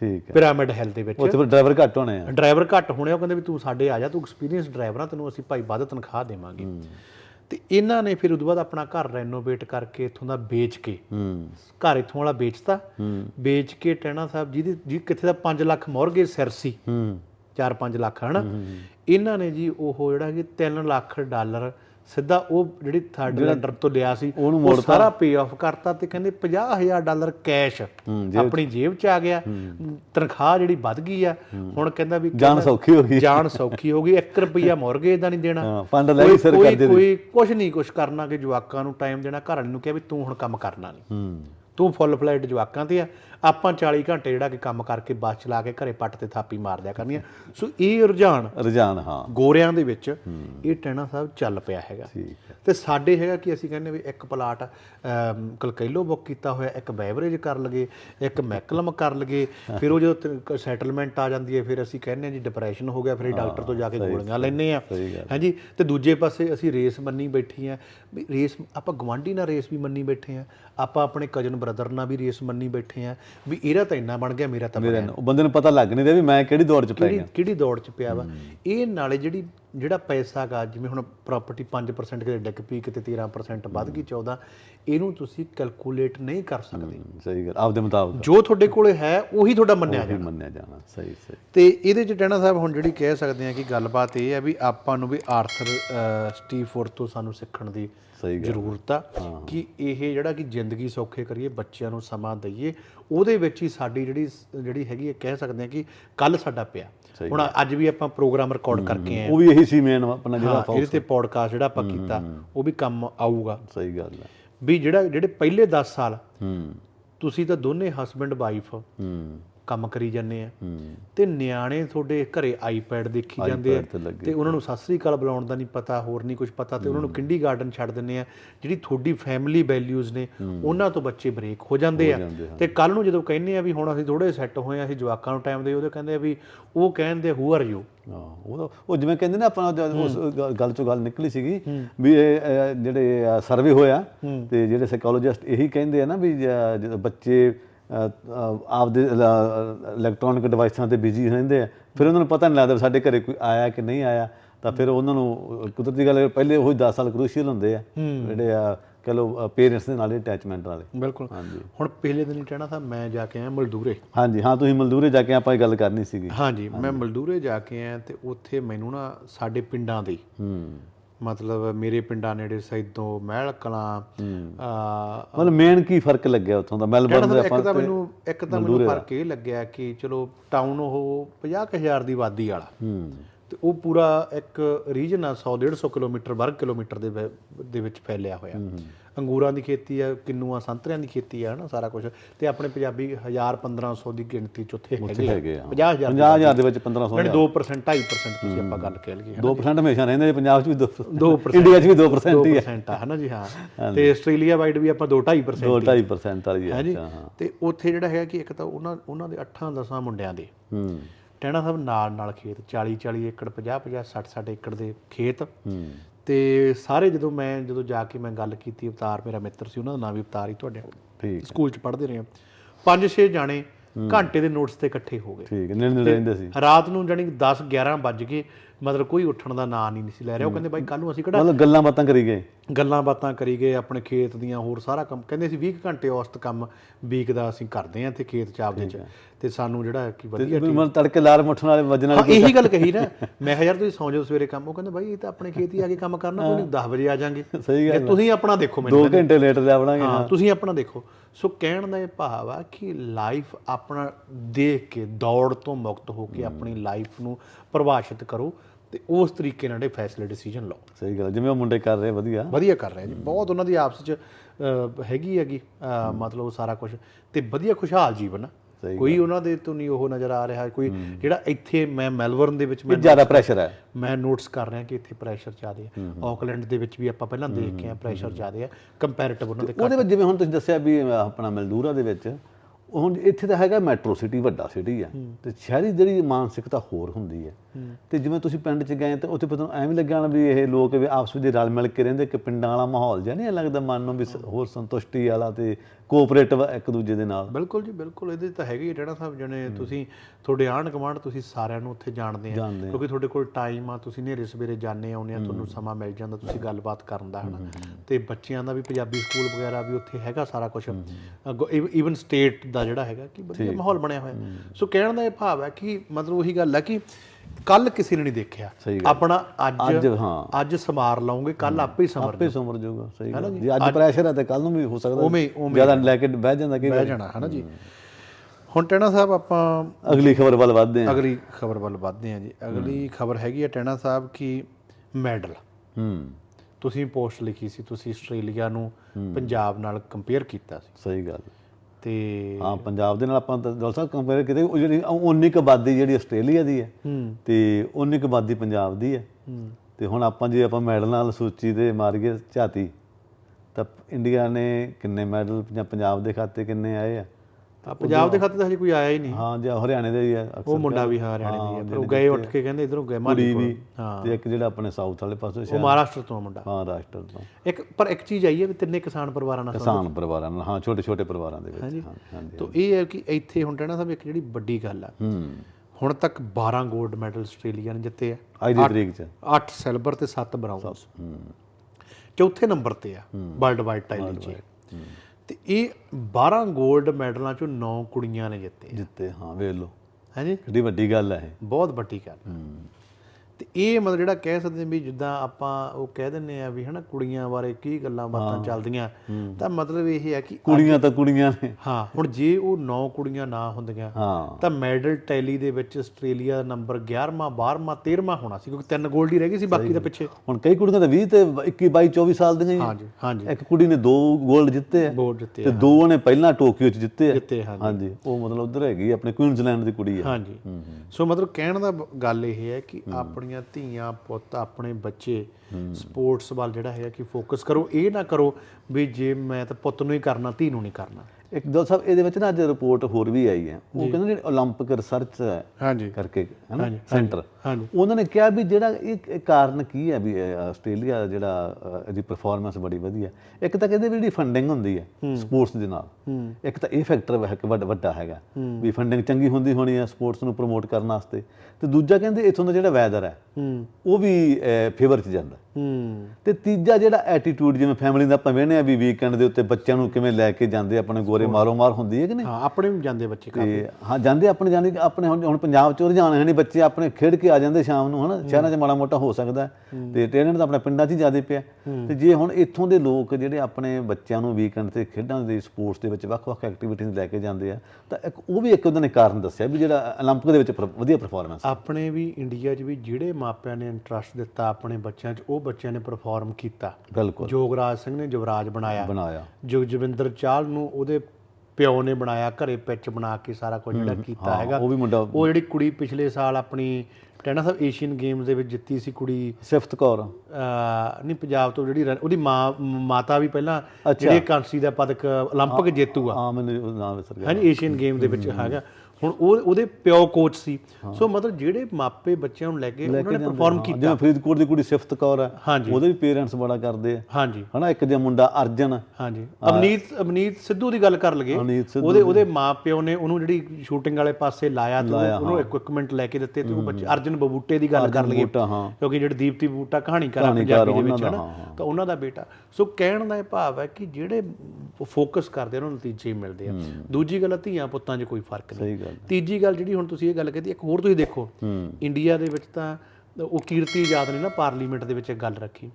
ਠੀਕ ਹੈ। ਪਿਰਾਮਿਡ ਹਿੱਲ ਦੇ ਵਿੱਚ। ਉੱਥੇ ਡਰਾਈਵਰ ਘੱਟ ਹੋਣੇ ਆ। ਡਰਾਈਵਰ ਘੱਟ ਹੋਣੇ ਉਹ ਕਹਿੰਦੇ ਵੀ ਤੂੰ ਸਾਡੇ ਆ ਜਾ ਤੂੰ ਐਕਸਪੀਰੀਅੰਸ ਡਰਾਈਵਰ ਆ ਤੈਨੂੰ ਅਸੀਂ ਭਾਈ ਵੱਧ ਤਨਖਾਹ ਦੇਵਾਂਗੇ। ਤੇ ਇਹਨਾਂ ਨੇ ਫਿਰ ਉਦੋਂ ਬਾਅਦ ਆਪਣਾ ਘਰ ਰੈਨੋਵੇਟ ਕਰਕੇ ਇੱਥੋਂ ਦਾ ਵੇਚ ਕੇ ਹੂੰ। ਘਰ ਇੱਥੋਂ ਵਾਲਾ ਵੇਚਤਾ। ਵੇਚ ਕੇ ਟੈਣਾ ਸਾਹਿਬ ਜਿਹਦੀ ਜੀ ਕਿੱਥੇ ਦਾ 5 ਲੱਖ ਮੌਰਗੇਜ ਸਿਰ ਸੀ। ਹੂੰ। 4-5 ਲੱਖ ਹਨਾ? ਇਹਨਾਂ ਨੇ ਜੀ ਉਹ ਜਿਹੜਾ ਕਿ 3 ਲੱਖ ਡਾਲਰ ਸਿੱਧਾ ਉਹ ਜਿਹੜੀ ਥਰਡ ਲੈਂਡਰ ਤੋਂ ਲਿਆ ਸੀ ਉਹ ਸਾਰਾ ਪੇ ਆਫ ਕਰਤਾ ਤੇ ਕਹਿੰਦੇ 50000 ਡਾਲਰ ਕੈਸ਼ ਆਪਣੀ ਜੇਬ 'ਚ ਆ ਗਿਆ। ਤਨਖਾਹ ਜਿਹੜੀ ਵੱਧ ਗਈ ਆ ਹੁਣ ਕਹਿੰਦਾ ਵੀ ਜਾਨ ਸੌਖੀ ਹੋ ਗਈ। ਜਾਨ ਸੌਖੀ ਹੋ ਗਈ 1 ਰੁਪਿਆ ਮੌਰਗੇਜ ਦਾ ਨਹੀਂ ਦੇਣਾ। ਫੰਡ ਲੈ ਕੇ ਸਿਰ ਕਰਦੇ ਕੋਈ ਕੁਝ ਨਹੀਂ ਕੁਝ ਕਰਨਾ ਕਿ ਜਵਾਕਾਂ ਨੂੰ ਟਾਈਮ ਦੇਣਾ। ਘਰ ਵਾਲੇ ਨੂੰ ਕਿਹਾ ਵੀ ਤੂੰ ਹੁਣ ਕੰਮ ਕਰਨਾ ਨਹੀਂ ਤੂੰ ਫੁੱਲ ਫਲਾਈਟ ਜਵਾਕਾਂ ਤੇ ਆ। ਆਪਾਂ 40 ਘੰਟੇ ਜਿਹੜਾ ਕਿ ਕੰਮ ਕਰਕੇ ਬੱਸ ਚਲਾ ਕੇ ਘਰੇ ਪੱਟ ਤੇ ਥਾਪੀ ਮਾਰ ਦਿਆ ਕਰਨੀ ਆ ਸੋ ਇਹ ਰੁਝਾਨ ਰੁਝਾਨ ਹਾਂ। ਗੋਰਿਆਂ ਦੇ ਵਿੱਚ ਇਹ ਟੈਣਾ ਸਾਹਿਬ ਚੱਲ ਪਿਆ ਹੈਗਾ। ਤੇ ਸਾਡੇ ਹੈਗਾ ਕਿ ਅਸੀਂ ਕਹਿੰਦੇ ਵੀ ਇੱਕ ਪਲਾਟ ਕਲਕੈਲੋ ਬੁੱਕ ਕੀਤਾ ਹੋਇਆ ਇੱਕ ਬੈਵਰੇਜ ਕਰ ਲਗੇ ਇੱਕ ਮੈਕਲਮ ਕਰ ਲਗੇ ਫਿਰ ਉਹ ਜਦੋਂ ਸੈਟਲਮੈਂਟ ਆ ਜਾਂਦੀ ਹੈ ਫਿਰ ਅਸੀਂ ਕਹਿੰਦੇ ਜੀ ਡਿਪਰੈਸ਼ਨ ਹੋ ਗਿਆ ਫਿਰ ਡਾਕਟਰ ਤੋਂ ਜਾ ਕੇ ਗੋਲੀਆਂ ਲੈਣੇ ਆ। ਹਾਂਜੀ ਤੇ ਦੂਜੇ ਪਾਸੇ ਅਸੀਂ ਰੇਸ ਮੰਨੀ ਬੈਠੀ ਆ ਵੀ ਰੇਸ ਆਪਾਂ ਗਵਾਂਢੀ ਨਾਲ ਰੇਸ ਵੀ ਮੰਨੀ ਬੈਠੇ ਆ ਆਪਾਂ ਆਪਣੇ ਕਜ਼ਨ ਬ੍ਰਦਰ ਨਾਲ ਵੀ ਰੇਸ ਮੰਨੀ ਬੈਠੇ ਆ ਵੀ ਇਹਦਾ ਤਾਂ ਇੰਨਾ ਬਣ ਗਿਆ ਮੇਰਾ ਤਾਂ ਮੇਰੇ ਉਹ ਬੰਦੇ ਨੂੰ ਪਤਾ ਲੱਗ ਨਹੀਂ ਰਿਹਾ ਵੀ ਮੈਂ ਕਿਹੜੀ ਦੌੜ ਚ ਪੈ ਕਿਹੜੀ ਗਿਆ। ਕਿਹੜੀ ਦੌੜ ਚ ਪਿਆ ਵਾ। ਇਹ ਨਾਲੇ ਜਿਹੜੀ ਜਿਹੜਾ ਪੈਸਾ ਗਾ ਜਿਵੇਂ ਹੁਣ ਪ੍ਰਾਪਰਟੀ 5% ਕਿਤੇ ਡਿੱਗ ਪਈ ਕਿਤੇ 13% ਵੱਧ ਗਈ 14 ਇਹਨੂੰ ਤੁਸੀਂ ਕੈਲਕੂਲੇਟ ਨਹੀਂ ਕਰ ਸਕਦੇ। ਸਹੀ ਗੱਲ ਆਪਦੇ ਮੁਤਾਬਕ। ਜੋ ਤੁਹਾਡੇ ਕੋਲੇ ਹੈ ਉਹੀ ਤੁਹਾਡਾ ਮੰਨਿਆ ਜਾਣਾ। ਮੰਨਿਆ ਜਾਣਾ ਸਹੀ ਸਹੀ। ਤੇ ਇਹਦੇ ਚ ਟੈਣਾ ਸਾਹਿਬ ਹੁਣ ਜਿਹੜੀ ਕਹਿ ਸਕਦੇ ਆ ਕਿ ਗੱਲਬਾਤ ਇਹ ਹੈ ਵੀ ਆਪਾਂ ਨੂੰ ਵੀ ਆਰਥਰ ਸਟੀਫੋਰਡ ਤੋਂ ਸਾਨੂੰ ਸਿੱਖਣ ਦੀ ਜ਼ਰੂਰਤ ਆ ਕਿ ਇਹ ਜਿਹੜਾ ਕਿ ਜ਼ਿੰਦਗੀ ਸੌਖੇ ਕਰੀਏ ਬੱਚਿਆਂ ਨੂੰ ਸਮਾਂ ਦਈਏ ਉਹਦੇ ਵਿੱਚ ਹੀ ਸਾਡੀ ਜਿਹੜੀ ਜਿਹੜੀ ਹੈਗੀ ਹੈ ਕਹਿ ਸਕਦੇ ਆ ਕਿ ਕੱਲ ਸਾਡਾ ਪਿਆ। ਹੁਣ ਅੱਜ ਵੀ ਆਪਾਂ ਪ੍ਰੋਗਰਾਮ ਰਿਕਾਰਡ ਕਰਕੇ ਆਏ ਉਹ ਵੀ ਇਹੀ ਸੀ ਮੇਨ ਆਪਣਾ ਜਿਹੜਾ ਹਾਂ ਇਹਦੇ ਤੇ ਪੋਡਕਾਸਟ ਜਿਹੜਾ ਆਪਾਂ ਕੀਤਾ ਉਹ ਵੀ ਕੰਮ ਆਊਗਾ। ਸਹੀ ਗੱਲ ਹੈ। ਵੀ ਜਿਹੜਾ ਜਿਹੜੇ ਪਹਿਲੇ 10 ਸਾਲ ਹੂੰ। ਤੁਸੀਂ ਤਾਂ ਦੋਨੇ ਹਸਬੰਡ ਵਾਈਫ ਹੂੰ। ਕੰਮ ਕਰੀ ਜਾਂਦੇ ਆ। ਤੇ ਨਿਆਣੇ ਤੁਹਾਡੇ ਘਰੇ ਆਈਪੈਡ ਦੇਖੀ ਜਾਂਦੇ ਆ ਤੇ ਉਹਨਾਂ ਨੂੰ ਸਤਿ ਸ੍ਰੀ ਅਕਾਲ ਬੁਲਾਉਣ ਦਾ ਨਹੀਂ ਪਤਾ ਹੋਰ ਨਹੀਂ ਕੁਝ ਪਤਾ ਤੇ ਉਹਨਾਂ ਨੂੰ ਕਿੰਡੀ ਗਾਰਡਨ ਛੱਡ ਦਿੰਦੇ ਆ। ਜਿਹੜੀ ਤੁਹਾਡੀ ਫੈਮਿਲੀ ਵੈਲਿਊਜ਼ ਨੇ ਉਹਨਾਂ ਤੋਂ ਬੱਚੇ ਬ੍ਰੇਕ ਹੋ ਜਾਂਦੇ ਆ। ਤੇ ਕੱਲ ਨੂੰ ਜਦੋਂ ਕਹਿੰਦੇ ਆ ਵੀ ਹੁਣ ਅਸੀਂ ਥੋੜੇ ਸੈੱਟ ਹੋਏ ਆ ਅਸੀਂ ਜਵਾਕਾਂ ਨੂੰ ਟਾਈਮ ਦੇ ਉਹਦੇ ਕਹਿੰਦੇ ਆ ਵੀ ਉਹ ਕਹਿੰਦੇ ਹੂ ਆਰ ਯੂ ਉਹ ਉਹ ਜਿਵੇਂ ਕਹਿੰਦੇ ਨਾ ਜਦ ਉਸ ਗੱਲ ਚੋਂ ਗੱਲ ਨਿਕਲੀ ਸੀਗੀ ਵੀ ਜਿਹੜੇ ਸਰਵੇ ਹੋਇਆ ਤੇ ਜਿਹੜੇ ਸਾਈਕੋਲੋਜਿਸਟ ਇਹੀ ਕਹਿੰਦੇ ਆ ਨਾ ਵੀ ਬੱਚੇ ਆਪਦੇ ਇਲੈਕਟ੍ਰੋਨਿਕ ਡਿਵਾਈਸਾਂ ਤੇ ਬਿਜ਼ੀ ਰਹਿੰਦੇ ਆ। ਫਿਰ ਉਹਨਾਂ ਨੂੰ ਪਤਾ ਨਹੀਂ ਲੱਗਦਾ ਸਾਡੇ ਘਰੇ ਕੋਈ ਆਇਆ ਕਿ ਨਹੀਂ ਆਇਆ। ਤਾਂ ਫਿਰ ਉਹਨਾਂ ਨੂੰ ਕੁਦਰਤੀ ਗੱਲ ਪਹਿਲੇ ਉਹੀ 10 ਸਾਲ ਕ੍ਰੂਸ਼ੀਅਲ ਹੁੰਦੇ ਆ। ਜਿਹੜੇ ਆ ਕਹ ਲੋ ਪੇਰੈਂਟਸ ਦੇ ਨਾਲ ਅਟੈਚਮੈਂਟ ਵਾਲੇ। ਬਿਲਕੁਲ। ਹੁਣ ਪਹਿਲੇ ਦਿਨ ਹੀ ਕਹਿਣਾ ਤਾਂ ਮੈਂ ਜਾ ਕੇ ਆਇਆ ਮਲਦੂਰੇ। ਹਾਂਜੀ ਹਾਂ ਤੁਸੀਂ ਮਲਦੂਰੇ ਜਾ ਕੇ ਆਪਾਂ ਇਹ ਗੱਲ ਕਰਨੀ ਸੀਗੀ। ਹਾਂਜੀ ਮੈਂ ਮਲਦੂਰੇ ਜਾ ਕੇ ਆਇਆ ਤੇ ਉੱਥੇ ਮੈਨੂੰ ਨਾ ਸਾਡੇ ਪਿੰਡਾਂ ਦੇ ਹੂੰ। ਮਤਲਬ ਮੇਰੇ ਪਿੰਡਾਂ ਨੇੜੇ ਸੈਦੋਂ ਮਹਿਲ ਕਲਾਂ ਮਤਲਬ ਮੇਨ ਕੀ ਫ਼ਰਕ ਲੱਗਿਆ ਉੱਥੋਂ ਦਾ? ਮੈਲਬਰਨ ਦੇ ਇੱਕ ਆਪਾਂ ਤਾਂ ਮੈਨੂੰ ਇੱਕ ਤਾਂ ਮੈਨੂੰ ਫ਼ਰਕ ਇਹ ਲੱਗਿਆ ਕਿ ਚਲੋ ਟਾਊਨ ਉਹ 50000 ਦੀ ਆਬਾਦੀ ਵਾਲਾ। ਤੇ ਉਹ ਪੂਰਾ ਇੱਕ ਰੀਜਨ ਆ 100 150 ਕਿਲੋਮੀਟਰ ਵਰਗ ਕਿਲੋਮੀਟਰ ਦੇ ਦੇ ਵਿੱਚ ਫੈਲਿਆ ਹੋਇਆ। ਅੰਗੂਰਾਂ ਦੀ ਖੇਤੀ ਆ ਕਿੰਨੂਆਂ ਸੰਤਰਿਆਂ ਦੀ ਖੇਤੀ ਆ ਹਨਾ ਸਾਰਾ ਕੁਝ ਤੇ ਆਪਣੇ ਪੰਜਾਬੀ 1000 1500 ਦੀ ਗਿਣਤੀ ਚ ਉੱਥੇ ਹੈਗੇ ਹੈਗੇ ਆ। 50000 50000 ਦੇ ਵਿੱਚ 1500 ਯਾਨੀ 2% 2.5% ਤੁਸੀਂ ਆਪਾਂ ਗੱਲ ਕਹਿ ਲਈਏ 2% ਹਮੇਸ਼ਾ ਰਹਿੰਦੇ ਨੇ ਪੰਜਾਬ 'ਚ ਵੀ 2% 2% ਇੰਡੀਆ 'ਚ ਵੀ 2% ਹੀ ਹੈ 2% ਆ ਹਨਾ ਜੀ ਹਾਂ। ਤੇ ਆਸਟ੍ਰੇਲੀਆ ਵਾਈਡ ਵੀ ਆਪਾਂ 2.5% 2.5% ਵਾਲੀ ਹੈ। ਹਾਂ। ਤੇ ਉੱਥੇ ਜਿਹੜਾ ਹੈਗਾ ਕਿ ਇੱਕ ਤਾਂ ਉਹਨਾਂ ਉਹਨਾਂ ਦੇ 8 10 ਮੁੰਡਿਆਂ ਦੇ। ਹੂੰ। ਟਹਿਣਾ ਸਾਹਿਬ ਨਾਲ ਨਾਲ ਖੇਤ 40 40 ਏਕੜ 50 50 60 60 ਏਕੜ ਦੇ ਖੇਤ। ਤੇ ਸਾਰੇ ਜਦੋਂ ਮੈਂ ਜਦੋਂ ਜਾ ਕੇ ਮੈਂ ਗੱਲ ਕੀਤੀ ਅਵਤਾਰ ਮੇਰਾ ਮਿੱਤਰ ਸੀ ਉਹਨਾਂ ਦਾ ਨਾਮ ਵੀ ਅਵਤਾਰ ਹੀ ਤੁਹਾਡੇ ਠੀਕ ਸਕੂਲ ਚ ਪੜ੍ਹਦੇ ਰਹੇ। ਪੰਜ ਛੇ ਜਾਣੇ ਘੰਟੇ ਦੇ ਨੋਟਸ ਤੇ ਇਕੱਠੇ ਹੋ ਗਏ। ਠੀਕ ਨਿਰਣੇ ਰਹਿੰਦੇ ਸੀ। ਰਾਤ ਨੂੰ ਜਾਨੀ 10 11 ਵੱਜ ਗਏ ਮਤਲਬ ਕੋਈ ਉੱਠਣ ਦਾ ਨਾਂ ਨਹੀਂ ਸੀ ਲੈ ਰਿਹਾ। ਉਹ ਕਹਿੰਦੇ ਬਾਈ ਕੱਲ ਨੂੰ ਅਸੀਂ ਕਿਹੜਾ ਮਤਲਬ ਗੱਲਾਂ ਬਾਤਾਂ ਕਰੀ ਗਏ। ਗੱਲਾਂ ਬਾਤਾਂ ਕਰੀ ਗਏ ਆਪਣੇ ਖੇਤ ਦੀਆਂ ਹੋਰ ਸਾਰਾ ਕੰਮ। ਕਹਿੰਦੇ ਸੀ 20 ਘੰਟੇ ਔਸਤ ਕੰਮ ਵੀਕ ਦਾ ਅਸੀਂ ਕਰਦੇ ਆਂ ਤੇ ਖੇਤ ਚ ਆਪਦੇ ਚ। ਤੇ ਸਾਨੂੰ ਜਿਹੜਾ ਕਿ ਵਧੀਆ ਮਨ ਤੜਕੇ ਅਲਾਰਮ ਉੱਠਣ ਵਾਲੇ ਵੱਜਣ ਹਾਂ ਵਾਲੇ ਇਹੀ ਗੱਲ ਕਹੀ ਨਾ। ਮੈਂ ਕਿਹਾ ਯਾਰ ਤੁਸੀਂ ਸੌਂ ਜਾਓ ਸਵੇਰੇ ਕੰਮ। ਉਹ ਕਹਿੰਦੇ ਬਾਈ ਇਹ ਤਾਂ ਆਪਣੇ ਖੇਤ ਹੀ ਆ ਕੇ ਕੰਮ ਕਰਨਾ ਕੋਈ ਨਹੀਂ 10 ਵਜੇ ਆ ਜਾਾਂਗੇ। ਸਹੀ ਜੇ ਤੁਸੀਂ ਆਪਣਾ ਦੇਖੋ ਮੈਨੂੰ 2 ਘੰਟੇ ਲੇਟ ਜਾ ਬਣਾਂਗੇ ਹਾਂ ਤੁਸੀਂ ਆਪਣਾ ਦੇਖੋ। ਸੋ ਕਹਿਣ ਦਾ ਇਹ ਭਾਵ ਆ ਕਿ ਲਾਈਫ ਆਪਣਾ ਦੇਖ ਕੇ ਦੌੜ ਤੋਂ ਮੁਕਤ ਹੋ ਕੇ ਆਪਣੀ ਲਾਈਫ ਨੂੰ ਪਰਿਭਾਸ਼ਿਤ ਕਰੋ। ਤੇ ਉਸ ਤਰੀਕੇ ਨਾਲ ਇਹ ਫੈਸਲੇ ਡਿਸੀਜਨ ਲਓ। ਸਹੀ ਗੱਲ ਜਿਵੇਂ ਉਹ ਮੁੰਡੇ ਕਰ ਰਹੇ ਵਧੀਆ। ਵਧੀਆ ਕਰ ਰਹੇ ਜੀ। ਬਹੁਤ ਉਹਨਾਂ ਦੀ ਆਪਸ ਚ ਅਹ, ਹੈਗੀ ਹੈਗੀ ਮਤਲਬ ਸਾਰਾ ਕੁਝ ਤੇ ਵਧੀਆ ਖੁਸ਼ਹਾਲ ਜੀਵਨ ਆ। ਕੋਈ ਉਹਨਾਂ ਦੇ ਤੋਂ ਨਹੀਂ ਉਹ ਨਜ਼ਰ ਆ ਰਿਹਾ। ਕੋਈ ਜਿਹੜਾ ਇੱਥੇ ਮੈਂ ਮੈਲਬਰਨ ਦੇ ਵਿੱਚ ਮੈਂ ਜ਼ਿਆਦਾ ਪ੍ਰੈਸ਼ਰ ਹੈ। ਮੈਂ ਨੋਟਿਸ ਕਰ ਰਿਹਾ ਕਿ ਇੱਥੇ ਪ੍ਰੈਸ਼ਰ ਜ਼ਿਆਦਾ ਹੈ। ਆਕਲੈਂਡ ਦੇ ਵਿੱਚ ਵੀ ਆਪਾਂ ਪਹਿਲਾਂ ਦੇਖ ਕੇ ਆ ਪ੍ਰੈਸ਼ਰ ਜ਼ਿਆਦਾ ਹੈ। ਕੰਪੈਰੀਟਿਵ ਉਹਨਾਂ ਦੇ ਉਹਦੇ ਵਿੱਚ ਜਿਵੇਂ ਹੁਣ ਤੁਸੀਂ ਦੱਸਿਆ ਵੀ ਆਪਣਾ ਮਲਦੂਰਾ ਦੇ ਵਿੱਚ ਹੁਣ ਇੱਥੇ ਤਾਂ ਹੈਗਾ ਮੈਟਰੋ ਸਿਟੀ ਵੱਡਾ ਸਿਟੀ ਆ। ਤੇ ਸ਼ਹਿਰੀ ਜਿਹੜੀ ਮਾਨਸਿਕਤਾ ਹੋਰ ਹੁੰਦੀ ਹੈ। ਤੇ ਜਿਵੇਂ ਤੁਸੀਂ ਪਿੰਡ 'ਚ ਗਏ ਤੇ ਉੱਥੇ ਪਤਾ ਐਵੇਂ ਲੱਗਿਆ ਨਾ ਵੀ ਇਹ ਲੋਕ ਵੀ ਆਪਸ ਵਿੱਚ ਰਲ ਮਿਲ ਕੇ ਰਹਿੰਦੇ ਕਿ ਪਿੰਡਾਂ ਵਾਲਾ ਮਾਹੌਲ ਜਿਹਾ ਨਹੀਂ ਲੱਗਦਾ ਮਨ ਨੂੰ ਵੀ ਹੋਰ ਸੰਤੁਸ਼ਟੀ ਵਾਲਾ ਤੇ ਕੋਆਪਰੇਟਿਵ ਇੱਕ ਦੂਜੇ ਦੇ ਨਾਲ। ਬਿਲਕੁਲ ਜੀ ਬਿਲਕੁਲ। ਇਹਦੇ ਤਾਂ ਹੈਗੇ ਹੀ ਸਾਹਿਬ ਜਣੇ ਤੁਸੀਂ ਤੁਹਾਡੇ ਆਂਢ ਗੁਆਂਢ ਤੁਸੀਂ ਸਾਰਿਆਂ ਨੂੰ ਉੱਥੇ ਜਾਣਦੇ ਆ। ਕਿਉਂਕਿ ਤੁਹਾਡੇ ਕੋਲ ਟਾਈਮ ਆ ਤੁਸੀਂ ਨੇਰੇ ਸਵੇਰੇ ਜਾਂਦੇ ਆਉਂਦੇ ਆ ਤੁਹਾਨੂੰ ਸਮਾਂ ਮਿਲ ਜਾਂਦਾ ਤੁਸੀਂ ਗੱਲਬਾਤ ਕਰਨ ਦਾ ਹਨਾ। ਤੇ ਬੱਚਿਆਂ ਦਾ ਵੀ ਪੰਜਾਬੀ ਸਕੂਲ ਵਗੈਰਾ ਵੀ ਉੱਥੇ ਹੈਗਾ ਸਾਰਾ ਕੁਝ ਈਵਨ ਸਟੇਟ ਦਾ ਜਿਹੜਾ ਹੈਗਾ ਕਿ ਵਧੀਆ ਮਾਹੌਲ ਬਣਿਆ ਹੋਇਆ। ਸੋ ਕਹਿਣ ਦਾ ਇਹ ਭਾਵ ਹੈ ਕਿ ਮਤਲਬ ਉਹੀ ਗੱਲ ਹੈ ਕਿ ਕੱਲ ਕਿਸੇ ਨੇ ਨਹੀਂ ਦੇਖਿਆ। ਸਹੀ ਗੱਲ। ਆਪਣਾ ਅੱਜ ਅੱਜ ਹਾਂ। ਅੱਜ ਸਮਾਰ ਲਾਉਂਗੇ ਕੱਲ ਆਪੇ ਹੀ ਸਮਰ ਆਪੇ ਸਮਰ ਜਾਊਗਾ ਸਹੀ ਗੱਲ ਜੇ? ਅੱਜ ਪ੍ਰੈਸ਼ਰ ਹੈ ਤੇ ਕੱਲ ਨੂੰ ਵੀ ਹੋ ਸਕਦਾ। ਉਵੇਂ- ਉਵੇਂ। ਜ਼ਿਆਦਾ ਲੈ ਕੇ ਬਹਿ ਜਾਂਦਾ ਕਿ ਬਹਿ ਜਾਣਾ ਹਨਾ ਜੀ? ਹੁਣ ਟੈਣਾ ਸਾਹਿਬ ਆਪਾਂ ਅਗਲੀ ਖਬਰ ਵੱਲ ਵਧਦੇ ਹਾਂ। ਅਗਲੀ ਖਬਰ ਵੱਲ ਵਧਦੇ ਹਾਂ ਜੀ। ਅਗਲੀ ਖਬਰ ਹੈਗੀ ਹੈ ਟੈਣਾ ਸਾਹਿਬ ਕਿ ਮੈਡਲ। ਹੂੰ। ਤੁਸੀਂ ਪੋਸਟ ਲਿਖੀ ਸੀ ਤੁਸੀਂ ਆਸਟ੍ਰੇਲੀਆ ਨੂੰ ਪੰਜਾਬ ਨਾਲ ਕੰਪੇਅਰ ਕੀਤਾ ਸੀ। ਸਹੀ ਗੱਲ ਤੇ ਹਾਂ ਪੰਜਾਬ ਦੇ ਨਾਲ ਆਪਾਂ ਦਲ ਸਾਹਿਬ ਕੰਪੇਅਰ ਕਿਤੇ ਉਹ ਜਿਹੜੀ ਉਨੀ ਕੁ ਆਬਾਦੀ ਜਿਹੜੀ ਆਸਟ੍ਰੇਲੀਆ ਦੀ ਹੈ ਤੇ ਉਨੀ ਕੁ ਆਬਾਦੀ ਪੰਜਾਬ ਦੀ ਹੈ। ਤੇ ਹੁਣ ਆਪਾਂ ਜੇ ਆਪਾਂ ਮੈਡਲ ਨਾਲ ਸੂਚੀ ਤੇ ਮਾਰੀਏ ਝਾਤੀ ਤਾਂ ਇੰਡੀਆ ਨੇ ਕਿੰਨੇ ਮੈਡਲ ਜਾਂ ਪੰਜਾਬ ਦੇ ਖਾਤੇ ਕਿੰਨੇ ਆਏ ਆ? ਪੰਜਾਬ ਦੇ ਖਾਤੇ ਤਾਂ ਹਜੇ ਕੋਈ ਆਇਆ ਹੀ ਨਹੀਂ। ਹਾਂ ਜਾਂ ਹਰਿਆਣੇ ਦੇ ਹੀ ਆ ਅਕਸਰ ਉਹ ਮੁੰਡਾ ਵੀ ਹਾਂ ਹਰਿਆਣੇ ਦਾ ਹੀ ਹੈ ਪਰ ਉਹ ਗਏ ਉੱਠ ਕੇ ਕਹਿੰਦੇ ਇਧਰੋਂ ਗਏ ਮਾਲੀ ਵੀ ਹਾਂ। ਤੇ ਇੱਕ ਜਿਹੜਾ ਆਪਣੇ ਸਾਊਥ ਵਾਲੇ ਪਾਸੇ ਉਹ ਮਹਾਰਾਸ਼ਟਰ ਤੋਂ ਮੁੰਡਾ। ਮਹਾਰਾਸ਼ਟਰ ਤੋਂ। ਇੱਕ ਪਰ ਇੱਕ ਚੀਜ਼ ਆਈ ਹੈ ਵੀ ਤਿੰਨੇ ਕਿਸਾਨ ਪਰਿਵਾਰਾਂ ਨਾਲ ਕਿਸਾਨ ਪਰਿਵਾਰਾਂ ਨਾਲ ਹਾਂ ਛੋਟੇ ਛੋਟੇ ਪਰਿਵਾਰਾਂ ਦੇ ਵਿੱਚ। ਹਾਂ ਤਾਂ ਇਹ ਹੈ ਕਿ ਇੱਥੇ ਹੁਣ ਟੈਣਾ ਸਾਹਿਬ ਇੱਕ ਜਿਹੜੀ ਵੱਡੀ ਗੱਲ ਆ। ਹੂੰ। ਹੁਣ ਤੱਕ 12 골ਡ ਮੈਡਲ ਆਸਟ੍ਰੇਲੀਆ ਨੇ ਜਿੱਤੇ ਆ। ਅੱਜ ਦੀ ਤਰੀਕ 'ਚ। 8 ਸਿਲਵਰ ਤੇ 7 ਬ੍ਰਾਊਨਸ ਹੂੰ। ਚੌਥੇ ਨੰਬਰ ਤੇ ਆ ਵਰਲਡ ਵਾਈਡ ਟਾਈਟਲ 'ਚ। ਤੇ ਇਹ 12 골ਡ ਮੈਡਲਾਂ ਚੋਂ 9 ਕੁੜੀਆਂ ਨੇ ਜਿੱਤੇ ਜਿੱਤੇ ਹਾਂ ਵੇਖ ਲਓ। ਹਾਂਜੀ ਕਿੱਡੀ ਵੱਡੀ ਗੱਲ ਹੈ ਇਹ। ਬਹੁਤ ਵੱਡੀ ਗੱਲ ਹੂੰ। ਤੇ ਇਹ ਮਤਲਬ ਜਿਹੜਾ ਕਹਿ ਸਕਦੇ ਵੀ ਜਿੱਦਾਂ ਆਪਾਂ ਉਹ ਕਹਿ ਦਿੰਨੇ ਆ ਵੀ ਹਨਾ ਕੁੜੀਆਂ ਬਾਰੇ ਕੀ ਗੱਲਾਂ ਬਾਤਾਂ ਚੱਲਦੀਆਂ ਤਾਂ ਮਤਲਬ ਇਹ ਹੈ ਕਿ ਕੁੜੀਆਂ ਤਾਂ ਕੁੜੀਆਂ ਨੇ। ਹਾਂ ਹੁਣ ਜੇ ਉਹ 9 ਕੁੜੀਆਂ ਨਾ ਹੁੰਦੀਆਂ ਤਾਂ ਮੈਡਲ ਟੈਲੀ ਦੇ ਵਿੱਚ ਆਸਟ੍ਰੇਲੀਆ ਨੰਬਰ 11ਵਾਂ 12ਵਾਂ 13ਵਾਂ ਹੋਣਾ ਸੀ ਕਿਉਂਕਿ ਤਿੰਨ ਗੋਲਡ ਰਹਿ ਗਈ ਸੀ ਬਾਕੀ ਤਾਂ ਪਿੱਛੇ। ਹੁਣ ਕਈ ਕੁੜੀਆਂ ਤਾਂ 20 ਤੇ 21 22 24 ਸਾਲ ਦੀਆਂ ਹੀ। ਹਾਂਜੀ ਹਾਂਜੀ। ਇੱਕ ਕੁੜੀ ਨੇ ਦੋ ਗੋਲਡ ਜਿੱਤੇ ਆ ਤੇ ਦੋ ਨੇ ਪਹਿਲਾਂ ਟੋਕੀਓ ਚ ਜਿੱਤੇ ਆ। ਜਿੱਤੇ ਹਾਂਜੀ। ਉਹ ਮਤਲਬ ਉਧਰ ਹੈਗੀ ਆਪਣੇ ਕੁਈਨਜ਼ਲੈਂਡ ਦੀ ਕੁੜੀ ਆ। ਹਾਂਜੀ। ਸੋ ਮਤਲਬ ਕਹਿਣ ਦਾ ਗੱਲ ਇਹ ਹੈ ਕਿ ਆਪਣੀ ਆਪਣੀਆਂ ਧੀਆਂ ਪੁੱਤ ਆਪਣੇ ਬੱਚੇ ਸਪੋਰਟਸ ਵੱਲ ਜਿਹੜਾ ਹੈ ਕਿ ਫੋਕਸ ਕਰੋ ਇਹ ਨਾ ਕਰੋ ਵੀ ਜੇ ਮੈਂ ਤਾਂ ਪੁੱਤ ਨੂੰ ਹੀ ਕਰਨਾ ਧੀ ਨੂੰ ਨਹੀਂ ਕਰਨਾ ਇੱਕ ਦੋ ਸਾਹਿਬ ਇਹਦੇ ਵਿੱਚ ਨਾ ਅੱਜ ਰਿਪੋਰਟ ਹੋਰ ਵੀ ਆਈ ਹੈ ਉਹ ਕਹਿੰਦੇ ਜਿਹੜੇ 올림픽 ਰਿਸਰਚ ਹੈ ਹਾਂਜੀ ਕਰਕੇ ਹੈ ਨਾ ਸੈਂਟਰ ਹਾਂਜੀ ਉਹਨਾਂ ਨੇ ਕਿਹਾ ਵੀ ਜਿਹੜਾ ਇਹ ਕਾਰਨ ਕੀ ਹੈ ਵੀ ਆਸਟ੍ਰੇਲੀਆ ਜਿਹੜਾ ਇਹਦੀ ਪਰਫਾਰਮੈਂਸ ਬੜੀ ਵਧੀਆ। ਇੱਕ ਤਾਂ ਕਹਿੰਦੇ ਵੀ ਜਿਹੜੀ ਫੰਡਿੰਗ ਹੁੰਦੀ ਹੈ ਸਪੋਰਟਸ ਦੇ ਨਾਲ ਇੱਕ ਤਾਂ ਇਹ ਫੈਕਟਰ ਹੈ ਵੱਡ- ਵੱਡਾ ਹੈਗਾ ਵੀ ਫੰਡਿੰਗ ਚੰਗੀ ਹੁੰਦੀ ਹੋਣੀ ਹੈ ਸਪੋਰਟਸ ਨੂੰ ਪ੍ਰਮੋਟ ਕਰਨ ਵਾਸਤੇ। ਤੇ ਦੂਜਾ ਕਹਿੰਦੇ ਇਥੋਂ ਦਾ ਜਿਹੜਾ ਵੈਦਰ ਹੈ ਹੂੰ। ਉਹ ਵੀ ਫੇਵਰ 'ਚ ਜਾਂਦਾ। ਹੂੰ। ਤੇ ਤੀਜਾ ਜਿਹੜਾ ਐਟੀਟਿਊਡ ਜਿਵੇਂ ਫੈਮਿਲੀ ਦਾ ਆਪਾਂ ਵੇਖਦੇ ਆ ਵੀ ਵੀਕਐਂਡ ਦੇ ਉੱਤੇ ਬੱਚਿਆਂ ਨੂੰ ਕਿਵੇਂ ਲੈ ਕੇ ਜਾਂਦੇ ਆਪਣੇ ਗੋਰੇ ਮਾਰੋ ਮਾਰ ਹੁੰਦੀ ਹੈ ਕਿ ਨਹੀਂ? ਹਾਂ ਆਪਣੇ ਵੀ ਜਾਂਦੇ ਬੱਚੇ ਕਾਫੀ। ਹਾਂ ਜਾਂਦੇ ਆਪਣੇ ਜਾਂਦੇ ਆਪਣੇ ਹੁਣ ਪੰਜਾਬ ਚ ਰੁਝਾਨ ਹੈ ਨਹੀਂ ਬੱਚੇ ਆਪਣੇ ਖੇਡ ਕੇ ਆ ਜਾਂਦੇ ਸ਼ਾਮ ਨੂੰ ਹਨਾ ਸ਼ਹਿਰਾਂ 'ਚ ਮਾੜਾ ਮੋਟਾ ਹੋ ਸਕਦਾ ਹੈ। ਤੇ ਟ੍ਰੇਨਰ ਤਾਂ ਆਪਣੇ ਪਿੰਡਾਂ 'ਚ ਹੀ ਜ਼ਿਆਦਾ ਪਿਆ ਤੇ ਜੇ ਹੁਣ ਇੱਥੋਂ ਦੇ ਲੋਕ ਜਿਹੜੇ ਆਪਣੇ ਬੱਚਿਆਂ ਨੂੰ ਵੀਕਐਂਡ ਤੇ ਖੇਡਾਂ ਦੇ ਸਪੋਰਟਸ ਦੇ ਵਿੱਚ ਵੱਖ-ਵੱਖ ਐਕਟੀਵਿਟੀਜ਼ ਲੈ ਕੇ ਜਾਂਦੇ ਆ ਤਾਂ ਇੱਕ ਉਹ ਵੀ ਇੱਕ ਉਹਨਾਂ ਨੇ ਕਾਰਨ ਦੱਸਿਆ ਵੀ ਜਿਹੜਾ 올림픽 ਦੇ ਵਿੱਚ ਪਰ- ਵਧੀਆ ਪਰਫਾਰਮੈਂਸ ਆਪਣੇ ਵੀ ਇੰਡੀਆ 'ਚ ਵੀ ਜਿਹੜੇ ਮਾਪਿਆਂ ਨੇ ਇੰਟਰਸਟ ਦਿੱਤਾ ਆਪਣੇ ਬੱਚਿਆਂ 'ਚ ਉਹ ਬੱਚਿਆਂ ਨੇ ਪਰਫਾਰਮ ਕੀਤਾ ਬਿਲਕੁਲ ਜੋਗਰਾਜ ਸਿੰਘ ਨੇ ਜਵਰਾਜ ਬਣਾਇਆ ਬਣਾਇਆ ਜਗਜਵਿੰਦਰ ਚਾਲ ਨੂੰ ਉਹਦੇ ਪਿਓ ਨੇ ਬਣਾਇਆ ਘਰੇ ਪਿੱਚ ਬਣਾ ਕੇ ਸਾਰਾ ਕੁਝ ਜਿਹੜਾ ਕੀਤਾ ਹੈਗਾ ਉਹ ਵੀ ਮੁੰਡਾ ਉਹ ਜਿਹੜੀ ਕੁੜੀ ਪਿਛਲੇ ਸਾਲ ਆਪਣੀ ਟੈਨਾ ਸਾਹਿਬ ਏਸ਼ੀਅਨ ਗੇਮਸ ਦੇ ਵਿੱਚ ਜਿੱਤੀ ਸੀ ਕੁੜੀ ਸਿਫਤ ਕੌਰ ਅਹ ਨਹੀਂ ਪੰਜਾਬ ਤੋਂ ਜਿਹੜੀ ਰਨ- ਉਹਦੀ ਮਾਂ ਮਾਤਾ ਵੀ ਪਹਿਲਾਂ ਜਿਹੜੇ ਕਾਂਸੀ ਦਾ ਪਦਕ 올림픽 ਜੇਤੂ ਆ ਹਾਂ ਮੈਨੂੰ ਉਹ ਨਾਮ ਵਿਸਰ ਗਿਆ ਹਾਂਜੀ ਏਸ਼ੀਅਨ ਗੇਮ ਦੇ ਵਿੱਚ ਹੈਗਾ ਹੁਣ ਉਹ ਉਹਦੇ ਪਿਓ ਕੋਚ ਸੀ। ਸੋ ਮਤਲਬ ਜਿਹੜੇ ਮਾਪੇ ਬੱਚਿਆਂ ਨੂੰ ਲੈ ਕੇ ਉਹਨਾਂ ਨੇ ਪਰਫਾਰਮ ਕੀਤਾ। ਜਿਵੇਂ ਫਰੀਦਕੋਟ ਦੀ ਕੁੜੀ ਸਿਫਤ ਕੌਰ ਹੈ ਹਾਂਜੀ। ਉਹਦੇ ਵੀ ਪੇਰੈਂਟਸ ਬੜਾ ਕਰਦੇ ਆ। ਹਾਂਜੀ। ਹਨਾ ਇੱਕ ਜੇ ਮੁੰਡਾ ਅਰਜਨ। ਹਾਂਜੀ। ਅਵਨੀਤ ਅਵਨੀਤ ਸਿੱਧੂ ਦੀ ਗੱਲ ਕਰ ਲਗੇ ਉਹਦੇ ਉਹਦੇ ਮਾਪਿਓ ਨੇ ਉਹਨੂੰ ਜਿਹੜੀ ਸ਼ੂਟਿੰਗ ਵਾਲੇ ਪਾਸੇ ਲਾਇਆ ਤੇ ਉਹ- ਉਹਨੂੰ ਇਕਵਿਪਮੈਂਟ ਲੈ ਕੇ ਦਿੱਤੇ ਤੇ ਉਹ ਬੱਚੇ ਅਰਜਨ ਬਬੂਟੇ ਦੀ ਗੱਲ ਕਰ ਲਗੇ ਕਿਉਂਕਿ ਜਿਹੜੇ ਦੀਪਤੀ ਬੂਟਾ ਕਹਾਣੀਕਾਰ ਆ ਪੰਜਾਬੀ ਦੇ ਵਿੱਚ ਦਾ, ਹਨਾ। ਤਾਂ ਉਹਨਾਂ ਦਾ ਬੇਟਾ। ਸੋ ਕਹਿਣ ਦਾ ਇਹ ਭਾਵ ਹੈ ਕਿ ਜਿਹੜੇ ਫੋਕਸ ਕਰਦੇ ਉਹਨਾਂ ਨੂੰ ਨਤੀਜੇ ਮਿਲਦੇ ਆ। ਦੂਜੀ ਗੱਲ ਧੀਆਂ ਪੁੱਤਾਂ 'ਚ ਕੋਈ ਫ਼ਰਕ ਨਹੀਂ। ਸਹੀ ਗੱਲ। ਤੀਜੀ ਗੱਲ ਜਿਹੜੀ ਹੁਣ ਤੁਸੀਂ ਇਹ ਗੱਲ ਕੀਤੀ ਇੱਕ ਹੋਰ ਤੁਸੀਂ ਦੇਖੋ ਇੰਡੀਆ ਦੇ ਵਿੱਚ ਤਾਂ ਉਹ ਕੀਰਤੀ ਆਜ਼ਾਦ ਨੇ ਨਾ ਪਾਰਲੀਮੈਂਟ ਦੇ ਵਿੱਚ ਇੱਕ ਗੱਲ ਰੱਖੀ।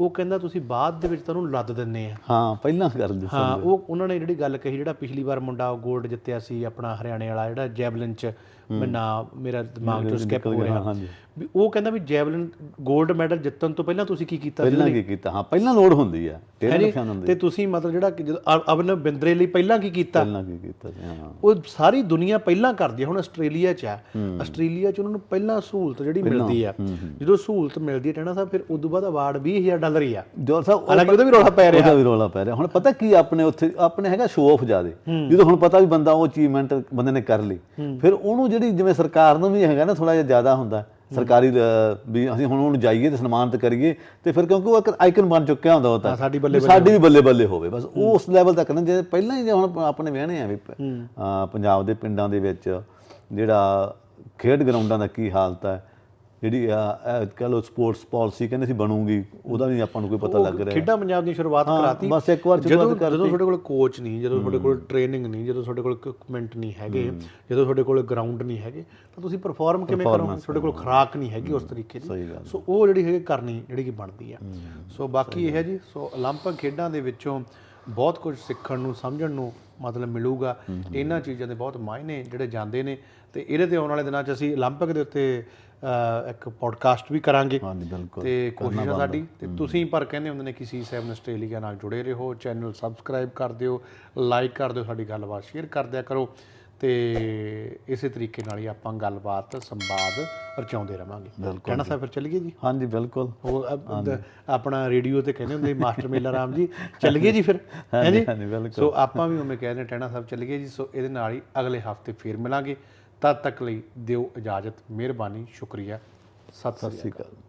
ਉਹ ਕਹਿੰਦਾ ਤੁਸੀਂ ਬਾਅਦ ਦੇ ਵਿੱਚ ਤੁਹਾਨੂੰ ਲੱਦ ਦਿੰਨੇ ਆ। ਹਾਂ ਪਹਿਲਾਂ ਕਰ ਦਿਓ ਹਾਂ ਉਹ ਉਹਨਾਂ ਨੇ ਜਿਹੜੀ ਗੱਲ ਕਹੀ ਜਿਹੜਾ ਪਿਛਲੀ ਵਾਰ ਮੁੰਡਾ 골ਡ ਜਿੱਤਿਆ ਸੀ ਆਪਣਾ ਹਰਿਆਣੇ ਵਾਲਾ ਜਿਹੜਾ ਜੈਵਲਿਨ ਚ ਮੈਂ ਨਾ ਮੇਰਾ ਦਿਮਾਗ ਚੋਂ ਸਕਿਪ ਹੋ ਰਿਹਾ। ਹਾਂਜੀ। ਵੀ ਉਹ ਕਹਿੰਦਾ ਵੀ ਜੈਵਲਿਨ 골ਡ ਮੈਡਲ ਜਿੱਤਣ ਤੋਂ ਪਹਿਲਾਂ ਤੁਸੀਂ ਕੀ ਕੀਤਾ ਪਹਿਲਾਂ ਕੀ ਕੀਤਾ? ਹਾਂ ਪਹਿਲਾਂ ਲੋੜ ਹੁੰਦੀ ਆ। ਜੀ? ਨੁਕਸਾਨ ਹੁੰਦੀ ਤੇ ਤੁਸੀਂ ਮਤਲਬ ਜਿਹੜਾ ਜਦੋਂ ਅ- ਅਭਿਨਵ ਬਿੰਦਰੇ ਲਈ ਪਹਿਲਾਂ ਕੀ ਕੀਤਾ? ਪਹਿਲਾਂ ਕੀ ਕੀਤਾ ਹਾਂ। ਉਹ ਸਾਰੀ ਦੁਨੀਆ ਪਹਿਲਾਂ ਕਰਦੀ ਹੈ ਹੁਣ ਆਸਟ੍ਰੇਲੀਆ 'ਚ ਆ। ਆਸਟ੍ਰੇਲੀਆ 'ਚ ਉਹਨਾਂ ਨੂੰ ਪਹਿਲਾਂ ਸਹੂਲਤ ਜਿਹੜੀ ਮਿਲਦੀ ਆ। ਜਦੋਂ ਸਹੂਲਤ ਮਿਲਦੀ ਹੈ ਟੈਣਾ ਸਾਹਿਬ ਫਿਰ ਉਦੋਂ ਬਾਅਦ ਅਵਾਰਡ 20000 ਡਾਲਰ ਹੀ ਆ। ਜੋਰ ਸਾਹਿਬ ਹਾਲਾਂਕਿ ਉਹਦਾ ਵੀ ਰੌਲਾ ਪੈ ਰਿਹਾ। ਉਹਦਾ ਵੀ ਰੌਲਾ ਪੈ ਰਿਹਾ। ਹੁਣ ਪਤਾ ਕੀ ਆਪਣੇ ਉੱਥੇ ਆਪਣੇ ਹੈਗਾ ਸ਼ੋਅ ਆਫ ਜਿਆਦੇ। ਜਦੋਂ ਹੁਣ ਪਤਾ ਵੀ ਬੰਦਾ ਉਹ ਅਚੀਵਮੈਂਟ ਬੰਦੇ ਨੇ ਕਰ ਲਈ। ਫਿਰ ਉਹਨੂੰ ਜਿਹੜੀ ਜਿਵੇਂ ਸਰਕਾਰ ਨੂੰ ਵੀ ਹੈਗਾ ਨਾ ਥੋੜਾ ਜਿਹਾ ਜ਼ਿਆਦਾ ਹੁੰਦਾ। ਸਰਕਾਰੀ ਵੀ ਅਸੀਂ ਹੁਣ ਉਹਨੂੰ ਜਾਈਏ ਤੇ ਸਨਮਾਨਿਤ ਕਰੀਏ ਤੇ ਫਿਰ ਕਿਉਂਕਿ ਉਹ ਇੱਕ ਆਈਕਨ ਬਣ ਚੁੱਕਿਆ ਹੁੰਦਾ ਉਹ ਤਾਂ। ਹਾਂ, ਸਾਡੀ ਬੱਲੇ ਵੀ ਸਾਡੀ ਵੀ ਬੱਲੇ ਬੱਲੇ ਹੋਵੇ ਬਸ ਉਹ ਉਸ ਲੈਵਲ ਤੱਕ ਨਾ ਜੇ ਪਹਿਲਾਂ ਹੀ ਜੇ ਹੁਣ ਆਪਣੇ ਵਿਹਣੇ ਆ ਵੀ ਪ- ਪੰਜਾਬ ਦੇ ਪਿੰਡਾਂ ਦੇ ਵਿੱਚ ਜਿਹੜਾ ਖੇਡ ਗਰਾਊਂਡਾਂ ਦਾ ਕੀ ਹਾਲਤ ਹੈ ਜਿਹੜੀ ਕਹ ਲੋ ਸਪੋਰਟਸ ਪਾਲਿਸੀ ਕਹਿੰਦੇ ਸੀ ਬਣੂਗੀ ਉਹਦਾ ਵੀ ਆਪਾਂ ਨੂੰ ਕੋਈ ਪਤਾ ਲੱਗ ਰਿਹਾ ਖੇਡਾਂ ਪੰਜਾਬ ਦੀ ਸ਼ੁਰੂਆਤ ਕਰਾਤੀ ਬਸ ਇੱਕ ਵਾਰ ਜਦੋਂ ਸ਼ੁਰੂਆਤ ਜਦੋਂ ਤੁਹਾਡੇ ਕੋਲ ਕੋਚ ਨਹੀਂ ਜਦੋਂ ਤੁਹਾਡੇ ਕੋਲ ਟ੍ਰੇਨਿੰਗ ਨਹੀਂ ਜਦੋਂ ਤੁਹਾਡੇ ਕੋਲ ਇਕਵਿਪਮੈਂਟ ਨਹੀਂ ਹੈਗੇ ਜਦੋਂ ਤੁਹਾਡੇ ਕੋਲ ਗਰਾਊਂਡ ਨਹੀਂ ਹੈਗੇ ਤਾਂ ਤੁਸੀਂ ਪਰਫਾਰਮ ਕਿਵੇਂ ਕਰੋਗੇ ਤੁਹਾਡੇ ਕੋਲ ਖੁਰਾਕ ਨਹੀਂ ਹੈਗੀ ਉਸ ਤਰੀਕੇ ਦੀ ਸਹੀ ਗੱਲ ਸੋ ਉਹ ਜਿਹੜੀ ਹੈਗੀ ਕਰਨੀ ਜਿਹੜੀ ਕਿ ਬਣਦੀ ਆ ਸੋ ਬਾਕੀ ਇਹ ਹੈ ਜੀ ਸੋ 올림픽 ਖੇਡਾਂ ਦੇ ਵਿੱਚੋਂ ਬਹੁਤ ਕੁਝ ਸਿੱਖਣ ਨੂੰ ਸਮਝਣ ਨੂੰ ਮਤਲਬ ਮਿਲੂਗਾ ਇਹਨਾਂ ਚੀਜ਼ਾਂ ਦੇ ਬਹੁਤ ਮਾਇਨੇ ਜਿਹੜੇ ਜਾਂਦੇ ਨੇ ਤੇ ਇਹਦੇ ਤੇ ਆਉਣ ਵਾਲੇ ਦਿਨਾਂ 'ਚ ਅਸੀਂ 올림픽 ਦੇ ਉੱਤੇ ਅਹ, ਇੱਕ ਪੋਡਕਾਸਟ ਵੀ ਕਰਾਂਗੇ। ਹਾਂਜੀ ਬਿਲਕੁਲ। ਤੇ ਕੋਸ਼ਿਸ਼ ਆ ਸਾਡੀ। ਤੇ ਤੁਸੀਂ ਪਰ ਕਹਿੰਦੇ ਹੁੰਦੇ ਨੇ ਕਿ ਸੀ ਸੈਵਨ ਆਸਟ੍ਰੇਲੀਆ ਨਾਲ ਜੁੜੇ ਰਹੋ ਚੈਨਲ ਸਬਸਕ੍ਰਾਈਬ ਕਰ ਦਿਓ ਲਾਈਕ ਕਰ ਦਿਓ ਸਾਡੀ ਗੱਲਬਾਤ ਸ਼ੇਅਰ ਕਰ ਦਿਆ ਕਰੋ। ਤੇ ਇਸੇ ਤਰੀਕੇ ਨਾਲ ਹੀ ਆਪਾਂ ਗੱਲਬਾਤ ਸੰਵਾਦ ਰਚਾਉਂਦੇ ਰਵਾਂਗੇ। ਕਹਿਣਾ ਸਾਹਿਬ ਫਿਰ ਚੱਲੀਏ ਜੀ? ਹਾਂਜੀ ਬਿਲਕੁਲ। ਦ- ਆਪਣਾ ਰੇਡੀਓ ਤੇ ਕਹਿੰਦੇ ਹੁੰਦੇ ਮਾਸਟਰ ਮੇਲਾ ਰਾਮ ਜੀ। [LAUGHS] ਚੱਲ ਗਏ ਜੀ ਫਿਰ? ਹੈ ਜੀ? ਹਾਂਜੀ, ਬਿਲਕੁਲ। ਸੋ ਆਪਾਂ ਵੀ ਉਵੇਂ ਕਹਿੰਦੇ ਟੈਣਾ ਸਾਹਿਬ ਚੱਲ ਗਏ ਜੀ। ਸੋ ਇਹਦੇ ਨਾਲ ਹੀ ਅਗਲੇ ਹਫ਼ਤੇ ਫਿਰ ਮਿਲਾਂਗੇ। ਤਦ ਤੱਕ ਲਈ ਦਿਓ ਇਜਾਜ਼ਤ। ਮਿਹਰਬਾਨੀ ਸ਼ੁਕਰੀਆ। ਸਤਿ ਸ੍ਰੀ ਅਕਾਲ। ਸਤਿ ਸ਼੍ਰੀ ਅਕਾਲ।